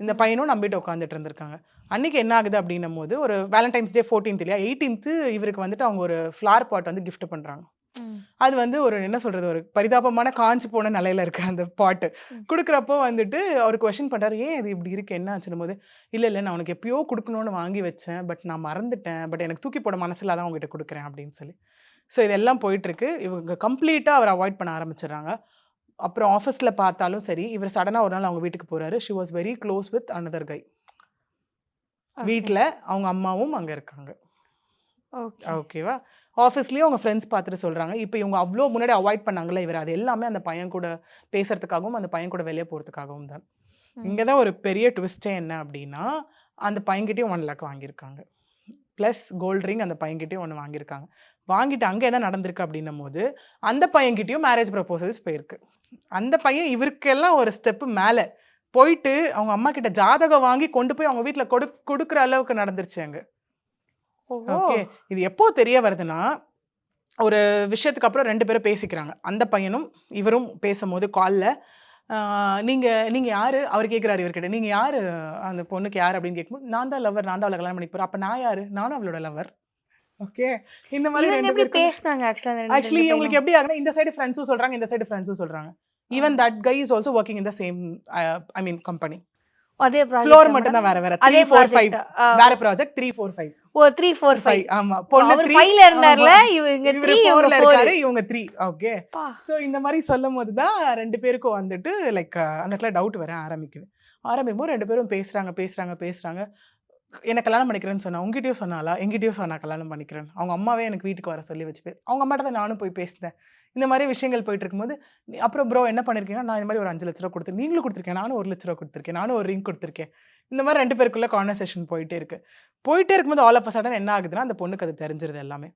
இந்த பையனும் நம்பிட்டு உட்காந்துட்டு இருந்திருக்காங்க. அன்னைக்கு என்ன ஆகுது அப்படின்னும் போது ஒரு வேலண்டைன்ஸ் டே ஃபோர்டீன்த் இல்லையா எயிட்டீன்த்து இவருக்கு வந்துட்டு அவங்க ஒரு ஃப்ளார் பாட் வந்து gift பண்ணுறாங்க. அது வந்து ஒரு என்ன சொல்றது ஒரு பரிதாபமான காஞ்சி போன நிலையில இருக்கு அந்த பாட்டு. கொடுக்குறப்போ வந்துட்டு அவர் கொஷின் பண்றாரு ஏன் இது இப்படி இருக்கு? என்ன ஆச்சுன்னு போது இல்ல இல்ல நான் உனக்கு எப்பயோ கொடுக்கணும்னு வாங்கி வச்சேன் பட் நான் மறந்துட்டேன் பட் எனக்கு தூக்கி போட மனசுல தான் உங்ககிட்ட கொடுக்குறேன் அப்படின்னு சொல்லி. ஸோ இதெல்லாம் போயிட்டு இருக்கு இவங்க கம்ப்ளீட்டா அவர் அவாய்ட் பண்ண ஆரம்பிச்சிடுறாங்க. அப்புறம் ஆஃபீஸில் பார்த்தாலும் சரி இவர் சடனாக ஒரு நாள் அவங்க வீட்டுக்கு போறாரு. She was very close with another guy. வீட்டில் அவங்க அம்மாவும் அங்கே இருக்காங்க. ஓகே ஓகேவா ஆஃபீஸ்லேயும் அவங்க ஃப்ரெண்ட்ஸ் பார்த்துட்டு சொல்கிறாங்க இப்போ இவங்க அவ்வளோ முன்னாடி அவாய்ட் பண்ணாங்களே இவர். அது எல்லாமே அந்த பையன் கூட பேசுறதுக்காகவும் அந்த பையன் கூட வெளியே போகிறதுக்காகவும் தான். இங்கே தான் ஒரு பெரிய ட்விஸ்டே என்ன அப்படின்னா அந்த பையன்கிட்டயும் ஒன் லேக் வாங்கியிருக்காங்க. ப்ளஸ் கோல்ட் ரிங் அந்த பையன்கிட்டயும் ஒன்று வாங்கியிருக்காங்க. வாங்கிட்டு அங்கே என்ன நடந்திருக்கு அப்படின்னும் போது அந்த பையன்கிட்டயும் மேரேஜ் ப்ரப்போசல்ஸ் போயிருக்கு. அந்த பையன் இவருக்கெல்லாம் ஒரு ஸ்டெப்பு மேலே போயிட்டு அவங்க அம்மா கிட்ட ஜாதகம் வாங்கி கொண்டு போய் அவங்க வீட்டில் கொடு கொடுக்குற அளவுக்கு நடந்துருச்சு அங்கே. ஓகே. இது எப்போ தெரிய வருதுன்னா ஒரு விஷயத்துக்கு அப்புறம் ரெண்டு பேரும் பேசிக்கிறாங்க. அந்த பையனும் இவரும் பேசும்போது காலில் நீங்க நீங்க யாரு? அவர் கேட்குறாரு இவர்கிட்ட. நீங்க யாரு? அந்த பொண்ணுக்கு யார்? அப்படின்னு கேட்கும்போது நான் தான் லவர் நான் தான் அவளை கல்யாணம் பண்ணி போறேன். அப்ப நான் யாரு? நானும் அவளோட லவர் ஓகே. இந்த மாதிரி ரெண்டு எப்படி பேருக்கும் பேசுனாங்க ஆக்சுவலா ஆக்சுவலி உங்களுக்கு எப்படி ஆகுனா இந்த சைடு ஃப்ரெண்ட்ஸும் சொல்றாங்க இந்த சைடு ஃப்ரெண்ட்ஸும் சொல்றாங்க. Even that guy is also working in the same I mean company அதே ப்ராஜெக்ட் ஃப்ளோர் மட்டும் தான் வேற வேற. அதே ஃபோர் ஃபைவ் வேற project three four five oh three four five ஆமா பொண்ணு ஃபைவ்ல இருந்தார்ல இவங்க த்ரீ ஃபோர்ல ஃபோர் இருக்காரு இவங்க த்ரீ ஓகே ஸோ இந்த மாதிரி சொல்லும் போது தான் ரெண்டு பேருக்கும் வந்துட்டு லைக் அந்த இடத்துல டவுட் வர ஆரம்பிக்குது. ஆரம்பிக்கும் போது ரெண்டு பேரும் பேசுறாங்க பேசுறாங்க பேசுறாங்க. என்ன கல்யாணம் பண்ணிக்கிறேன்னு சொன்னா உங்ககிட்டயும் சொன்னாலா எங்கிட்டயும் சொன்னா கல்யாணம் பண்ணிக்கிறேன் அவங்க அம்மாவே எனக்கு வீட்டுக்கு வர சொல்லி வச்சு அவங்க அம்மாட்ட தான் நானும் போய் பேசினேன். இந்த மாதிரி விஷயங்கள் போயிட்டு இருக்கும்போது நீ- அப்புறம் ப்ரோ என்ன பண்ணிருக்கீங்க நான் இந்த மாதிரி ஒரு அஞ்சு லட்ச ரூபா கொடுத்து நீங்களும் கொடுத்துருக்கேன் நானும் ஒரு லட்ச ரூபா கொடுத்துருக்கேன் நானும் ஒரு ரிங் கொடுத்துருக்கேன். இந்த மாதிரி ரெண்டு பேருக்குள்ள கான்வர்சேஷன் போயிட்டே இருக்கு. போயிட்டே இருக்கும்போது ஆல் ஆஃப் சடன் என்ன ஆகுதுன்னா அந்த பொண்ணுக்கு அது தெரிஞ்சிருது எல்லாமே.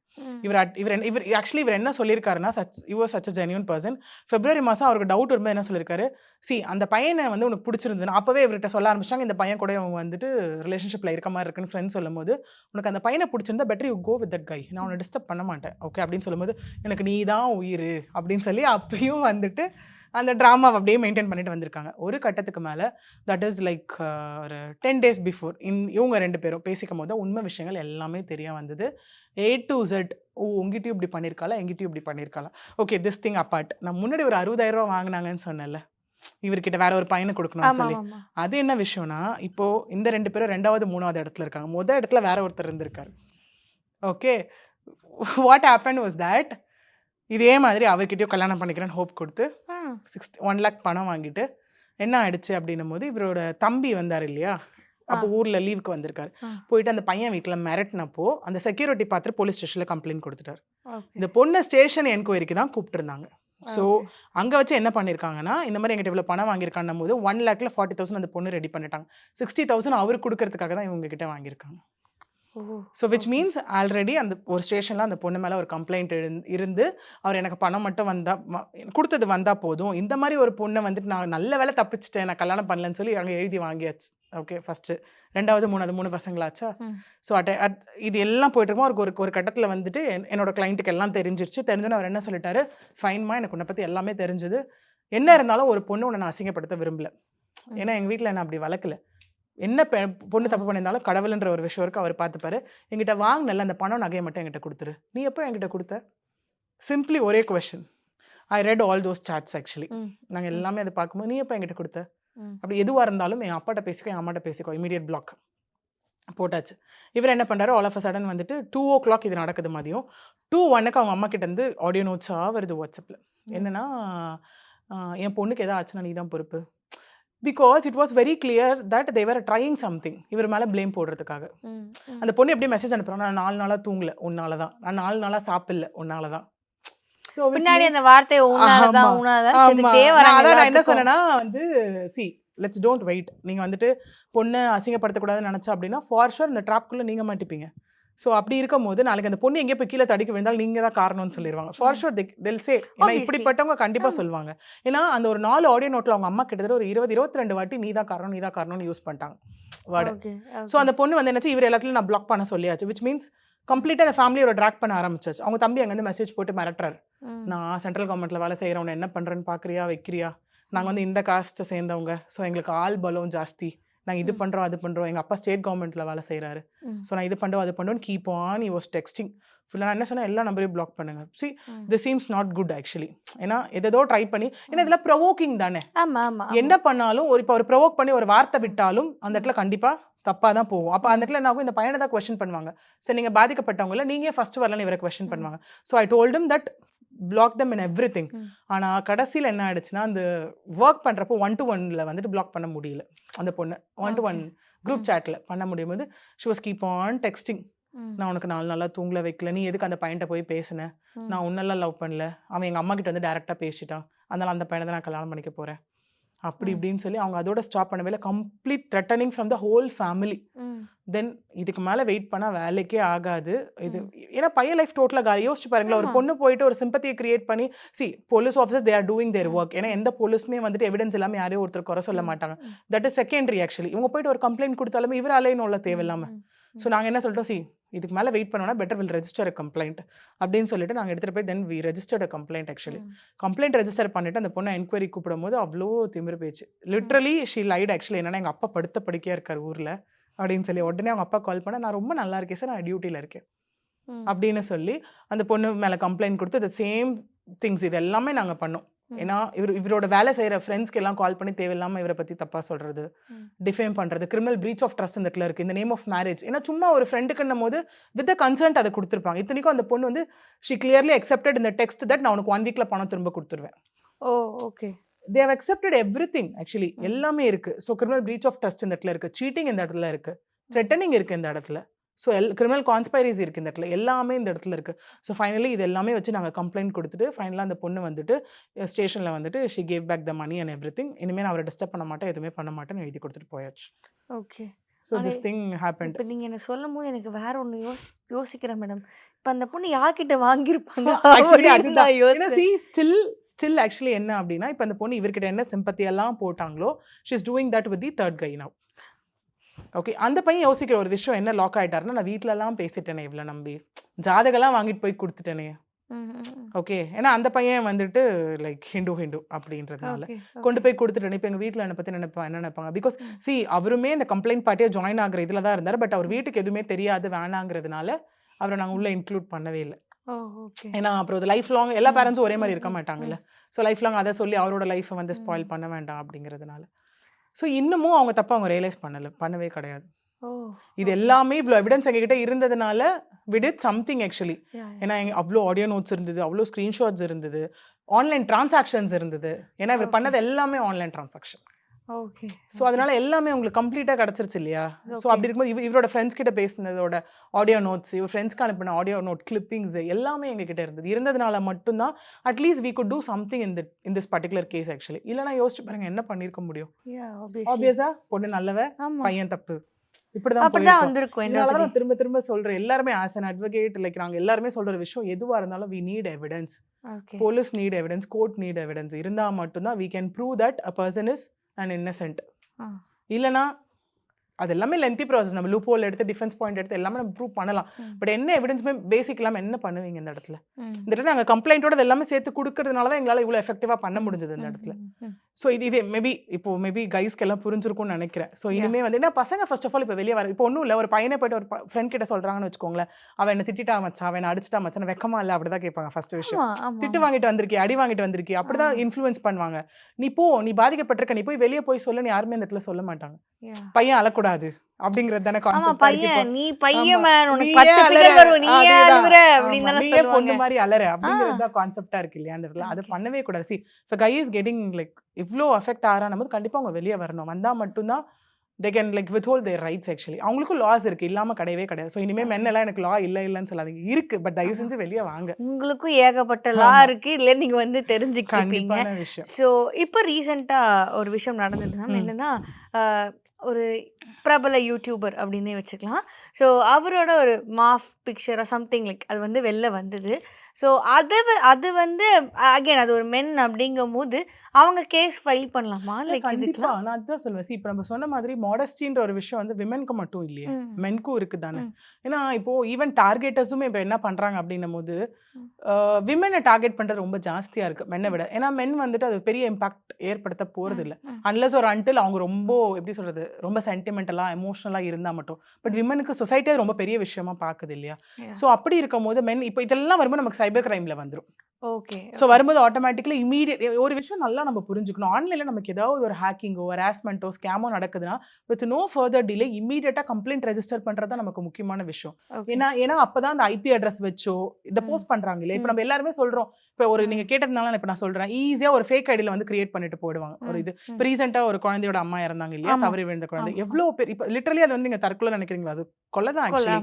இவர் இவர் இவர் ஆக்சுவலி இவர் என்ன சொல்லியிருக்காருன்னா சச் இவர் such a genuine person February மாதம் அவருக்கு டவுட் வரும்போது என்ன சொல்லியிருக்காரு சி அந்த பையனை வந்து உனக்கு பிடிச்சிருந்ததுன்னா அப்போவே இவர்கிட்ட சொல்ல ஆரம்பிச்சிட்டாங்க இந்த பையன் கூட அவங்க வந்துட்டு ரிலேஷன்ஷிப்பில் இருக்க மாதிரி இருக்குன்னு ஃப்ரெண்ட்ஸ் சொல்லும்போது உனக்கு அந்த பையனை பிடிச்சிருந்தா better you go with that guy நான் உன்னை டிஸ்டர்ப் பண்ண மாட்டேன். ஓகே அப்படின்னு சொல்லும்போது எனக்கு நீ தான் உயிர். அப்படின்னு சொல்லி அப்பயும் வந்துட்டு அந்த ட்ராமாவை அப்படியே மெயின்டைன் பண்ணிட்டு வந்திருக்காங்க. ஒரு கட்டத்துக்கு மேலே தட் இஸ் லைக் ஒரு டென் டேஸ் பிஃபோர் இன் இவங்க ரெண்டு பேரும் பேசிக்கும் போது உண்மை விஷயங்கள் எல்லாமே தெரிய வந்தது. ஏ டு ஜெட் ஓ உங்ககிட்டயும் இப்படி பண்ணியிருக்காளா எங்கிட்டயும் இப்படி பண்ணியிருக்காளா ஓகே திஸ் திங் அப்பார்ட் நான் முன்னாடி ஒரு அறுபதாயிரம் ரூபா வாங்கினாங்கன்னு சொன்னேன்ல. இவர்கிட்ட வேற ஒரு பையனை கொடுக்கணும்னு சொல்லி. அது என்ன விஷயம்னா இப்போ இந்த ரெண்டு பேரும் ரெண்டாவது மூணாவது இடத்துல இருக்காங்க. முத இடத்துல வேற ஒருத்தர் இருந்திருக்காரு. Okay what happen was that இதே மாதிரி அவர்கிட்டயும் கல்யாணம் பண்ணிக்கிறேன்னு ஹோப் கொடுத்து சிக்ஸ்டி ஒன் லேக் பணம் வாங்கிட்டு என்ன ஆயிடுச்சு அப்படின்னும் போது இவரோட தம்பி வந்தார் இல்லையா? அப்போ ஊர்ல லீவுக்கு வந்திருக்காரு. போயிட்டு அந்த பையன் வீட்டில் மிரட்டினப்போ அந்த செக்யூரிட்டி பார்த்துட்டு போலீஸ் ஸ்டேஷன்ல கம்ப்ளைண்ட் கொடுத்துட்டாரு. இந்த பொண்ணை ஸ்டேஷன் என்கொயரிக்கு தான் கூப்பிட்டுருந்தாங்க. ஸோ. அங்கே வச்சு என்ன பண்ணியிருக்காங்கன்னா இந்த மாதிரி எங்கிட்ட இவ்வளோ பணம் வாங்கியிருக்கான்னும் போது ஒன் லேக்ல ஃபார்ட்டி தௌசண்ட் அந்த பொண்ணு ரெடி பண்ணிட்டாங்க. சிக்ஸ்டி தௌசண்ட் அவர் கொடுக்கறதுக்காக தான் இவங்க கிட்ட வாங்கியிருக்காங்க. So which. மீன்ஸ் ஆல்ரெடி அந்த ஒரு ஸ்டேஷனில் அந்த பொண்ணு மேலே ஒரு கம்ப்ளைண்ட் இருந்து அவர் எனக்கு பணம் மட்டும் வந்தா ம- கொடுத்தது வந்தால் போதும். இந்த மாதிரி ஒரு பொண்ணை வந்துட்டு நான் நல்ல வேலை தப்பிச்சிட்டேன் நான் கல்யாணம் பண்ணலன்னு சொல்லி அங்கே எழுதி வாங்கியாச்சு. ஓகே ஃபஸ்ட்டு ரெண்டாவது மூணாவது மூணு பசங்களாச்சா. ஸோ அட் அட் இது எல்லாம் போயிட்டு இருக்கும் அவருக்கு ஒரு ஒரு கட்டத்தில் வந்துட்டு என்- என்னோட கிளைண்ட்டுக்கு எல்லாம் தெரிஞ்சிருச்சு. தெரிஞ்சோன்னு அவர் என்ன சொல்லிட்டாரு? ஃபைன்மா எனக்கு உன்னை பற்றி எல்லாமே தெரிஞ்சது. என்ன இருந்தாலும் ஒரு பொண்ணு உன்னை நான் அசிங்கப்படுத்த விரும்பல. ஏன்னா எங்கள் வீட்டில் என்ன அப்படி வளர்க்கல. என்ன பொண்ணு தப்பு பண்ணியிருந்தாலும் கடவுள்ன்ற ஒரு விஷயம் இருக்கு அவர் பார்த்துப்பாரு. என்கிட்ட வாங்கினல அந்த பணம் நகையை மட்டும் என்கிட்ட கொடுத்துரு. நீ எப்போ என்கிட்ட கொடுத்த? சிம்பிளி ஒரே question I read all those chats actually. நாங்கள் எல்லாமே அதை பார்க்கும்போது நீ எப்போ என்கிட்ட கொடுத்த. அப்படி எதுவாக இருந்தாலும் என் அப்பாட்ட பேசிக்கோ என் அம்மாட்ட பேசிக்கோ இமீடியட் பிளாக் போட்டாச்சு. இவர் என்ன பண்ணுறாரு ஆல் ஆஃப் அ சடன் வந்துட்டு டூ ஓ கிளாக் இது நடக்குது மதியம். டூ ஒன்னுக்கு அவங்க அம்மா கிட்ட இருந்து ஆடியோ நோட்ஸாக வருது வாட்ஸ்அப்பில் என்னன்னா என் பொண்ணுக்கு எதாவது ஆச்சுன்னா நீ தான் பொறுப்பு. Because it was very clear that they're trying something இவர் மேலே ப்ளேம் போடுறதுக்காக. அந்த பொண்ணு எப்படி மெசேஜ் அனுப்புறாங்க நான் நாலு நாளாக தூங்கல. உன்னால தான் நான் நாலு நாளாக சாப்பிடல. உன்னால தான் பின்னாடி அந்த வார்த்தை உன்னாலதான் அதான் நான் என்ன. சொன்னேன்னா வந்து சி லெட்ஸ் டோன்ட் வெயிட் நீங்க வந்துட்டு பொண்ணை அசிங்கப்படுத்தக்கூடாதுன்னு நினைச்சா அப்படின்னா ஃபார் ஷூர் இந்த ட்ராப்குள்ள நீங்க மாட்டிப்பீங்க. ஸோ அப்படி இருக்கும் போது நாளைக்கு அந்த பொண்ணு எங்கேயோ போய் கீழே தடிக்க விழுந்தாலும் நீங்க தான் காரணம்னு சொல்லிடுவாங்க ஃபார் ஷூர் தில் சே ஏன்னா. இப்படிப்பட்டவங்க கண்டிப்பா ஆமா. சொல்லுவாங்க. ஏன்னா அந்த ஒரு நாலு ஆடியோ நோட்ல அவங்க அம்மா கிட்டத்தட்ட ஒரு இருபது இருபத்தி ரெண்டு வாட்டி நீ தான் காரணம் நீ தான் காரணம்னு யூஸ் பண்ணிட்டாங்க. வேர்டு ஸோ அந்த பொண்ணு வந்து என்னச்சு இவர் எல்லாத்துலையும் நான் பிளாக் பண்ண சொல்லியாச்சு. விச் மீன்ஸ் கம்ப்ளீட்டாக அந்த ஃபேமிலியோட ட்ராக் பண்ண ஆரம்பிச்சாச்சு. அவங்க தம்பி அங்கேருந்து மெசேஜ் போட்டு மிரட்டுறாரு. நான் சென்ட்ரல் கவர்மெண்ட்ல வேலை செய்கிறவனை என்ன பண்ணுறேன்னு பார்க்குறியா வைக்கிறியா? நாங்கள் வந்து இந்த காஸ்ட்டை சேர்ந்தவங்க. ஸோ எங்களுக்கு ஆள் பலம் ஜாஸ்தி. நாங்கள் இது. பண்ணுறோம் அது பண்ணுறோம் எங்கள் அப்பா ஸ்டேட் கவர்மெண்ட்டில் வேலை செய்கிறாரு. ஸோ நான் இது பண்ணுறோம் அது பண்ணுறோன்னு keep on you was texting ஃபுல்லாக நான் என்ன சொன்னேன்? எல்லா நம்பரையும் பிளாக் பண்ணுங்க. See. This seems not good actually ஏன்னா எதோ ட்ரை பண்ணி ஏன்னா இதெல்லாம் ப்ரொவோக்கிங் தானே? என்ன பண்ணாலும் ஒரு இப்போ ஒரு ப்ரொவோக் பண்ணி ஒரு வார்த்தை விட்டாலும் அந்த இடத்துல கண்டிப்பாக தப்பாக தான் போகும். அப்போ அந்த இடத்துல என்ன இந்த பையனை தான் கொஸ்டின் பண்ணுவாங்க. சரி நீங்கள் பாதிக்கப்பட்டவங்கள நீங்கள் ஃபர்ஸ்ட் வரலன்னு இவரை கொஸ்டின். பண்ணுவாங்க. So I டோல்டும் that block them in everything. ஆனால் கடைசியில் என்ன ஆயிடுச்சுன்னா அந்த ஒர்க் பண்ணுறப்போ ஒன் டு ஒன்ல வந்துட்டு பிளாக் பண்ண முடியல. அந்த பொண்ணு. One to one group. சேட்டில் பண்ண முடியும் போது she was keep on texting. நான் உனக்கு நாலு நாளாக தூங்கல வைக்கல. நீ எதுக்கு அந்த பையன்ட்ட போய் பேசின? ம். நான் உன்னெல்லாம் லவ் பண்ணல. அவன் எங்கள் அம்மா கிட்ட வந்து டேரெக்டாக பேசிட்டான். அதனால அந்த பையனை தான் நான் கல்யாணம் பண்ணிக்க போகிறேன் அப்படி. இப்படின்னு சொல்லி அவங்க அதோட ஸ்டாப் பண்ணவே இல்லை complete threatening from the whole family. Then இதுக்கு மேலே வெயிட் பண்ணால் வேலைக்கே ஆகாது இது ஏன்னா பையன் லைஃப் டோட்டலாக காலி யோசிச்சு பாருங்களேன் ஒரு. பொண்ணு போயிட்டு ஒரு சிம்பத்தியை கிரியேட் பண்ணி see police officer they are doing their. Work ஏன்னா எந்த போலீஸுமே வந்துட்டு எவிடன்ஸ் இல்லாமல் யாரையும் ஒருத்தர் குறை சொல்ல. மாட்டாங்க. தட் இஸ் செகண்டரி ஆக்சுவலி இவங்க போயிட்டு ஒரு கம்ப்ளைண்ட் கொடுத்தாலுமே இவர் உள்ள தேவையில்லாம ம். ஸோ நாங்கள் என்ன சொல்லிட்டோம் சி இதுக்கு மேலே வெயிட் பண்ணோம்னா பெட்டர் வில் ரெஜிஸ்டர் கம்ப்ளைண்ட் அப்படின்னு சொல்லிட்டு நாங்கள் எடுத்துகிட்டு போய் then we registered complaint actually. Complaint register பண்ணிட்டு அந்த பொண்ணை என்கொயரி கூப்பிடும் போது அவ்வளோ திமிரு பேச்சு லிட்ரலி ஷீ லைட் ஆக்சுவலி என்னன்னா எங்கள் அப்பா படுத்த படுக்கையாக இருக்கார் ஊரில் அப்படின்னு சொல்லி உடனே அவங்க அப்பா கால் பண்ண நான் ரொம்ப நல்லா இருக்கேன் சார் நான் டியூட்டியில் இருக்கேன். அப்படின்னு சொல்லி அந்த பொண்ணு மேலே கம்ப்ளைண்ட் கொடுத்து the சேம் திங்ஸ் இது எல்லாமே நாங்கள் பண்ணோம். ஏன்னா இவர் இவரோட வேலை செய்கிற ஃப்ரெண்ட்ஸ்க்கு எல்லாம் கால் பண்ணி தேவையில்லாமல் இவரை பற்றி தப்பாக சொல்கிறது. டிஃபேம் பண்ணுறது கிரிமினல் பிரீச் ஆஃப் ட்ரஸ்ட் இந்த இடத்துல இருக்குது இந்த நேம் ஆஃப் மேரேஜ் ஏன்னா சும்மா ஒரு ஃப்ரெண்டுக்குன்னும் போது வித் கன்சர்ன்ட் அதை கொடுத்துருப்பாங்க. இத்தனைக்கும் அந்த பொண்ணு வந்து ஷி கிளியர்லி அக்செப்டட் இந்த டெக்ஸ்ட் தட் நான் உனக்கு ஒன் வீக்கில் பணம் திரும்ப கொடுத்துருவேன். ஓ okay they accepted everything actually. எல்லாமே இருக்கு. So criminal breach of trust இந்த இடத்துல இருக்கு. சீட்டிங் இந்த இடத்துல இருக்கு. த்ரெட்டனிங் இருக்கு இந்த இடத்துல. ஸோ எல் கிரிமினல் கான்ஸ்பைரிஸ் இருக்கு இந்த இடத்துல. எல்லாமே இந்த இடத்துல இருக்கு. ஸோ ஃபைனலி இது எல்லாமே வச்சு நாங்கள் கம்ப்ளைண்ட் கொடுத்துட்டு ஃபைனலாக அந்த பொண்ணு வந்துட்டு ஸ்டேஷனில் வந்துட்டு she gave back the money and everything இனிமேல் நான் அவரை டிஸ்டர்ப் பண்ண மாட்டேன் எதுவுமே பண்ண மாட்டேன்னு எழுதி கொடுத்துட்டு போயாச்சு. Okay so this thing happen இப்போ நீங்க என்ன சொல்லும் போது எனக்கு வேற ஒண்ணு யோசி யோசிக்கிறேன் மேடம் இப்போ அந்த பொண்ணு யார்கிட்ட வாங்கியிருப்பாங்க? ஸ்டில் ஸ்டில் ஆக்சுவலி என்ன அப்படின்னா இப்போ அந்த பொண்ணு இவர்கிட்ட என்ன எல்லாம் போட்டாங்களோ she is doing that with the third guy now okay அந்த பையன் யோசிக்கிற ஒரு விஷயம் என்ன லாக் ஆயிட்டாருன்னா நான் வீட்ல எல்லாம் பேசிட்டேனே இவ்வளோ நம்பி. ஜாதகெல்லாம் வாங்கிட்டு போய் கொடுத்துட்டேனே. ஓகே ஏன்னா அந்த பையன் வந்துட்டு லைக் ஹிந்து ஹிந்து அப்படின்றதுனால கொண்டு போய் கொடுத்துட்டேன். இப்போ எங்கள் வீட்டில் என்னை பற்றி நினைப்பா என்ன நினைப்பாங்க? பிகாஸ். சி அவருமே இந்த கம்ப்ளைண்ட் பார்ட்டியாக ஜாயின் ஆகுற இதில் தான் இருந்தார். பட் அவர் வீட்டுக்கு எதுவுமே தெரியாது வேணாங்கிறதுனால அவரை நாங்கள் உள்ளே இன்க்ளூட் பண்ணவே இல்லை. ஏன்னா அப்புறம் அது லைஃப் லாங் எல்லா பேரண்ட்ஸும் ஒரே மாதிரி இருக்க மாட்டாங்கல்ல. ஸோ லைஃப் லாங் அதை சொல்லி அவரோட லைஃப்பை வந்து ஸ்பாயில். பண்ண வேண்டாம் அப்படிங்கிறதுனால. ஸோ இன்னமும் அவங்க தப்பா அவங்க ரியலைஸ் பண்ணல. பண்ணவே கிடையாது. இது எல்லாமே இவ்வளோ எவிடன்ஸ் எங்ககிட்ட இருந்ததுனால விடிட் சம்திங் ஆக்சுவலி ஏன்னா எங்க அவ்வளோ ஆடியோ நோட்ஸ் இருந்தது அவ்வளோ ஸ்க்ரீன்ஷாட்ஸ் இருந்தது ஆன்லைன் டிரான்சாக்ஷன்ஸ் இருந்தது. ஏன்னா இவர் பண்ணது எல்லாமே ஆன்லைன் டிரான்சாக்ஷன் ஓகே ஸோ அதனால எல்லாமே உங்களுக்கு கம்ப்ளீட்டாக கிடச்சிருச்சு இல்லையா? ஸோ அப்படி இருக்கும்போது இவ இவரோட ஃப்ரெண்ட்ஸ் கிட்ட பேசினதோட ஆடியோ நோட்ஸ் இவர் ஃப்ரெண்ட்ஸ்க்கு அனுப்பின ஆடியோ நோட் கிளிப்பிங்ஸ் எல்லாமே எங்ககிட்ட இருந்தது. இருந்ததுனால மட்டும்தான் at least we could do something இந்த in this particular case actually இல்லைனா யோசிச்சு பாருங்க என்ன பண்ணியிருக்க முடியும்? ஆப்வியஸா பொண்ணு நல்லவ பையன் தப்பு. இப்படிதான் வந்திருக்கும். நான் திரும்ப திரும்ப சொல்றேன். எல்லாருமே ஆஸ் அன் அட்வொகேட் லைக் நாங்க எல்லாருமே சொல்ற விஷயம் எதுவா இருந்தாலும் we need evidence police need evidence court need evidence இருந்தா மட்டும்தான் we can prove that a person is an innocent. இல்லனா அது எல்லாமே லென்த்தி ப்ராசஸ் நம்ம லூப் ஹோல் எடுத்து டிஃபென்ஸ் பாயிண்ட் எடுத்து எல்லாமே நம்ம ப்ரூவ் பண்ணலாம். பட் என்ன எவிடன்ஸுமே பேசிக் இல்லாமல் என்ன பண்ணுவீங்க இந்த இடத்துல. இந்த இடத்துல நாங்கள் கம்ப்ளைண்ட்டோட எல்லாமே சேர்த்து கொடுக்கறதுனால தான் எங்களால் இவ்வளோ எஃபெக்டிவாக பண்ண முடிஞ்சது இந்த இடத்துல. ஸோ இது இது மேபி இப்போ மேபி கைஸ்க்கு எல்லாம் புரிஞ்சிருக்கும்னு நினைக்கிறேன். ஸோ. இனிமே வந்து என்ன பசங்க ஃபர்ஸ்ட் ஆஃப் ஆல் இப்போ வெளியே வர இப்போ ஒன்றும் இல்லை. ஒரு பையனை போயிட்டு ஒரு ஃப்ரெண்ட் கிட்ட சொல்றாங்கன்னு வச்சுக்கோங்களேன். அவன் என்ன திட்டிட்டா மச்சான். அவன் அடிச்சிட்டா மச்சான். வெக்கமா இல்லை. அப்படிதான் கேட்பாங்க ஃபர்ஸ்ட் விஷயம். திட்டு. வாங்கிட்டு வந்திருக்கி அடி வாங்கிட்டு வந்திருக்கி அப்படிதான் ஆ. இன்ஃப்ளூயன்ஸ் பண்ணுவாங்க. நீ போ. நீ பாதிக்கப்பட்டிருக்க. நீ போய் வெளியே போய் சொல்லு. யாருமே இந்த இடத்துல சொல்ல மாட்டாங்க. பையன் அழக்கூடாது அப்படிங்கிறது தானே ஆமா பையன் நீ பையன் உனக்கு பத்து. ஃபிகர் வரும் நீ. அழுகுற அப்படின்னு பொண்ணு மாதிரி அலற அப்படிங்கிறது தான் கான்செப்டா இருக்கு இல்லையான்றதுல அது Okay. பண்ணவே கூடாது. சி இப்போ கை இஸ் கெட்டிங் லைக் இவ்ளோ அஃபெக்ட் ஆகிறான் போது கண்டிப்பா அவங்க வெளியே வரணும். வந்தா மட்டும்தான் they can like with whole their rights actually அவங்களுக்கும் லாஸ் இருக்கு. இல்லாம கிடையவே கிடையாது. ஸோ இனிமே மென் எல்லாம் எனக்கு லா இல்ல இல்லைன்னு சொல்லாதீங்க. இருக்கு பட் தயவு செஞ்சு வெளியே வாங்க. உங்களுக்கும் ஏகப்பட்ட லா. இருக்கு. இல்ல நீங்க வந்து தெரிஞ்சுக்கிட்டீங்க. விஷயம். ஸோ இப்போ ரீசெண்டாக ஒரு விஷயம் நடந்தது. மேம் ம். என்னன்னா ஒரு பிரபல யூடியூபர் அப்படின்னே வச்சுக்கலாம். ஸோ அவரோட ஒரு மாஃப் பிக்சர் சம்திங் லைக் அது வந்து வெளில வந்தது. ஸோ அது அது வந்து அகைன் அது ஒரு மென் அப்படிங்கும் போது அவங்க கேஸ் ஃபைல் பண்ணலாமா? லைக் கண்டிப்பா. இதுக்கெல்லாம் நான் அதுதான் சொல்லுவேன். இப்போ நம்ம சொன்ன மாதிரி மாடஸ்டின்ற ஒரு விஷயம் வந்து விமென்க்கு மட்டும் இல்லையே. மென்க்கும் இருக்கு தானே. ஏன்னா இப்போ ஈவன் டார்கெட்டர்ஸுமே இப்போ என்ன பண்றாங்க அப்படின்னும் போது. விமனை டார்கெட் பண்றது ரொம்ப ஜாஸ்தியா இருக்கு மென்னை விட. ஏன்னா மென் வந்துட்டு அது பெரிய இம்பாக்ட் ஏற்படுத்த போறது இல்ல. அன்லஸ் ஒரு அன்டில் அவங்க ரொம்ப எப்படி சொல்றது ரொம்ப சென்டிமெண்டலா எமோஷனலா இருந்தா மட்டும். பட் விமனுக்கு சொசைட்டியே ரொம்ப பெரிய விஷயமா பாக்குது இல்லையா. ஸோ அப்படி இருக்கும் போது மென் இப்போ இதெல்லாம் வரும்போது நமக்கு சைபர் கிரைம்ல வந்துரும். ஓகே ஸோ வரும்போது ஆட்டோமேட்டிக்கலி இமீடியட் ஒரு விஷயம் நல்லா நம்ம புரிஞ்சுக்கணும். ஆன்லைனில் நமக்கு ஏதாவது ஒரு ஹேக்கிங்கோ ஹராஸ்மெண்ட்டோ ஸ்கேமோ நடக்குதுன்னா வித் நோ ஃபர்தர் டிலே இமீடியட்டாக கம்ப்ளைண்ட் ரெஜிஸ்டர் பண்ணுறது நமக்கு முக்கியமான விஷயம். ஏன்னா ஏன்னா அப்போ தான் அந்த ஐபி அட்ரஸ் வச்சோ இதை. போஸ்ட் பண்ணுறாங்க இல்லையா இப்போ. நம்ம எல்லாருமே சொல்கிறோம் இப்போ ஒரு. நீங்கள் கேட்டதுனால இப்போ நான் சொல்கிறேன் ஈஸியாக ஒரு ஃபேக் ஐடியில் வந்து கிரியேட் பண்ணிட்டு போயிடுவாங்க. ஒரு இது இப்போ ரீசெண்டாக ஒரு குழந்தையோட அம்மா இறந்தாங்க இல்லையா. தவறி விழுந்த குழந்தை. எவ்வளோ பேர் இப்போ லிட்டரலி அது வந்து நீங்கள் தற்கொலை நினைக்கிறீங்களா? அது கொலை தான் ஆக்சுவலி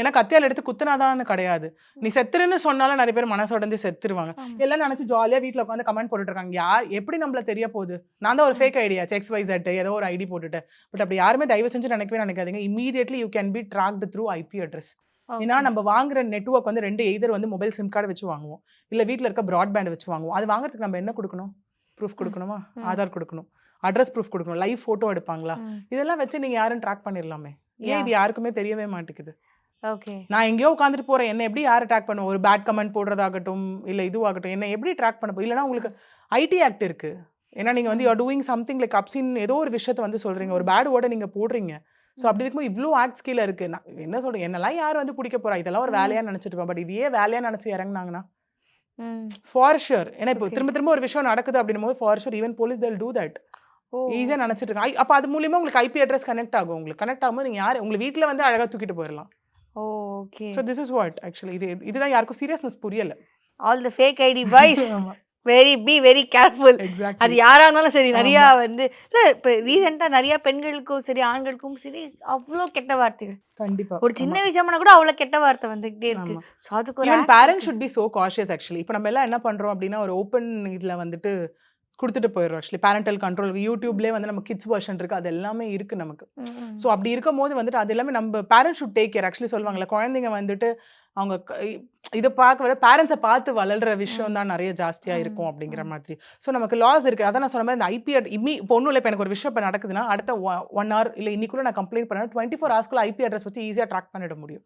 ஏன்னா கத்தியால் எடுத்து குத்துனாதான்னு கிடையாது. நீ செத்துருன்னு சொன்னாலும் நிறைய பேர் மனசு உடஞ்சு செத்துருவாங்க. ஆமா. எல்லாம் நினைச்சு ஜாலியா வீட்ல உட்காந்து கமெண்ட் போட்டுட்டு இருக்காங்க யார் எப்படி நம்மள தெரிய போகுது? நான் தான் ஒரு fake idea X wise at ஏதோ ஒரு ஐடி போட்டுட்டு. பட் அப்படி யாருமே தயவு செஞ்சு நினைக்கவே நினைக்காதீங்க. Immediately you can be tracked through IP address ஏன்னா. நம்ம வாங்குற நெட்வொர்க் வந்து ரெண்டு எய்தர் வந்து மொபைல் சிம் கார்டு வச்சு வாங்குவோம். இல்ல வீட்ல இருக்க ப்ராட்பேண்ட் வச்சு வாங்குவோம். அது வாங்குறதுக்கு நம்ம என்ன கொடுக்கணும்? ப்ரூஃப் கொடுக்கணுமா. ஆதார் கொடுக்கணும். அட்ரஸ் ப்ரூஃப் கொடுக்கணும். லைவ் போட்டோ எடுப்பாங்களா. இதெல்லாம் வச்சு நீங்க யாரும் ட்ராக் பண்ணிடலாமே. ஏன். இது யாருக்குமே தெரியவே மாட்டேங்குது? நான் எங்கேயோ உட்காந்துட்டு போறேன். என்ன எப்படி யாரை ட்ராக் பண்ணுவோம் ஒரு பேட் கமெண்ட் போடுறதாகட்டும் இல்ல இதுவாகட்டும் என்ன எப்படி ட்ராக் பண்ண இல்லைன்னா உங்களுக்கு ஐடி ஆக்ட் இருக்கு. ஏன்னா நீங்க வந்து you're doing something like obscene ஏதோ ஒரு விஷயத்த வந்து சொல்றீங்க. ஒரு பேட் வேர்டை நீங்க போடுறீங்க. ஸோ அப்படி இருக்கும்போது இவ்வளோ ஆக்ட்ஸ் கீழே இருக்கு. நான் என்ன சொல்றேன் என்னெல்லாம் யார் வந்து பிடிக்க போறா? இதெல்லாம் ஒரு ம். வேலையா நினைச்சிட்டு பட் இதையே வேலையா நினைச்சு இறங்குனாங்கன்னா ஃபார் ஷுர் ஏன்னா இப்போ. திரும்ப திரும்ப ஒரு விஷயம் நடக்குது அப்படின்னும் போது for sure even police tell to that ஈஸியாக நினைச்சிட்டு இருக்காங்க. அப்ப அது மூலியமா உங்களுக்கு ஐபி அட்ரஸ் கனெக்ட் ஆகும். உங்களுக்கு கனெக்ட் ஆகும்போது நீங்க யார்? உங்க வீட்ல வந்து அழகா தூக்கிட்டு போயிடலாம் okay so this is what actually இது இதுதான் யாருக்கும் சீரியஸ்னஸ் புரியல. All the fake ID boys. Very be very careful அது எக்ஸாக்ட்லி யாரா இருந்தாலும் சரி நிறையா வந்து இல்லை இப்போ ரீசெண்டாக நிறைய பெண்களுக்கும் சரி ஆண்களுக்கும் சரி அவ்வளோ கெட்ட வார்த்தைகள். கண்டிப்பா. ஒரு சின்ன விஷயம்னா கூட அவ்வளோ கெட்ட வார்த்தை வந்துகிட்டே இருக்கு. ஸோ அதுக்கு even parents. Should be so cautious actually இப்போ நம்ம எல்லாம் என்ன பண்றோம் அப்படின்னா ஒரு ஓப்பன் இதுல வந்துட்டு கொடுத்துட்டு போயிடுறோம். ஆக்சுவலி பேரண்டல் கண்ட்ரோல் யூடியூப்லேயே வந்து நம்ம கிட்ஸ் வெர்ஷன் இருக்கு. அது எல்லாமே இருக்கு நமக்கு. ஸோ அப்படி இருக்கும் போது வந்துட்டு அது எல்லாமே நம்ம parents should take care actually சொல்லுவாங்கல்ல குழந்தைங்க வந்துட்டு அவங்க இதை பார்க்க விட பேரண்ட்ஸை பார்த்து வளர்ற விஷயம் தான் நிறைய ஜாஸ்தியா ம், இருக்கும் அப்படிங்கிற. மாதிரி. ஸோ நமக்கு லாஸ் இருக்கு. அதான் நான் சொன்ன மாதிரி இந்த ஐபி இம்மி இப்போ ஒன்றும் இல்லை. இப்போ எனக்கு ஒரு விஷயம் இப்போ நடக்குதுன்னா அடுத்த ஒன் ஹவர் இல்லை இன்னைக்குள்ள நான் கம்ப்ளைண்ட் பண்ணேன் டுவெண்ட்டி ஃபோர் ஹவர்ஸ்க்குள்ள ஐபி அட்ரஸ் வச்சு ஈஸியாக ட்ராக் பண்ணிட முடியும்.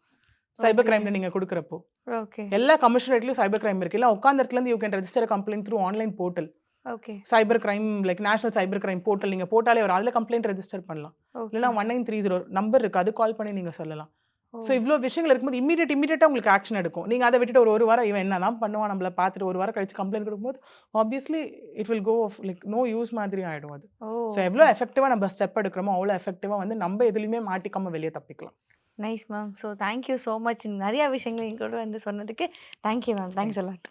சைபர். கிரைம்ல நீங்க கொடுக்குறப்போ. ஓகே எல்லா கமிஷனரேட்லயும் சைபர் கிரைம் இருக்கு. இல்லை உட்காந்த இடத்துல இருந்து you can register complaint through online portal okay cyber crime like national cyber crime portal நீங்க போட்டாலே வரும். அதுல கம்ப்ளைண்ட் ரெஜிஸ்டர் பண்ணலாம். ஓகே இல்லைன்னா one nine three zero number இருக்கு. அது கால் பண்ணி நீங்க சொல்லலாம். ஸோ இவ்வளோ விஷயங்கள் இருக்கும்போது இமீடியட் இமீடியட்டா உங்களுக்கு ஆக்ஷன் எடுக்கும். நீங்க அதை விட்டுட்டு ஒரு ஒரு வாரம் இவன் என்னதான் பண்ணுவான் நம்மள பார்த்துட்டு ஒரு வாரம் கழிச்சு கம்ப்ளைண்ட் கொடுக்கும்போது obviously it will go like no use மாதிரி ஆயிடும் அது. ஸோ எவ்வளோ எஃபெக்டிவா நம்ம ஸ்டெப் எடுக்கிறோமோ அவ்வளோ எஃபெக்டிவா வந்து நம்ம எதுலையுமே மாட்டிக்காம வெளியே தப்பிக்கலாம். Nice ma'am so thank you so much நிறையா விஷயங்கள் கூட வந்து சொன்னதுக்கு தேங்க்யூ மேம் தேங்க்ஸ் அலாட்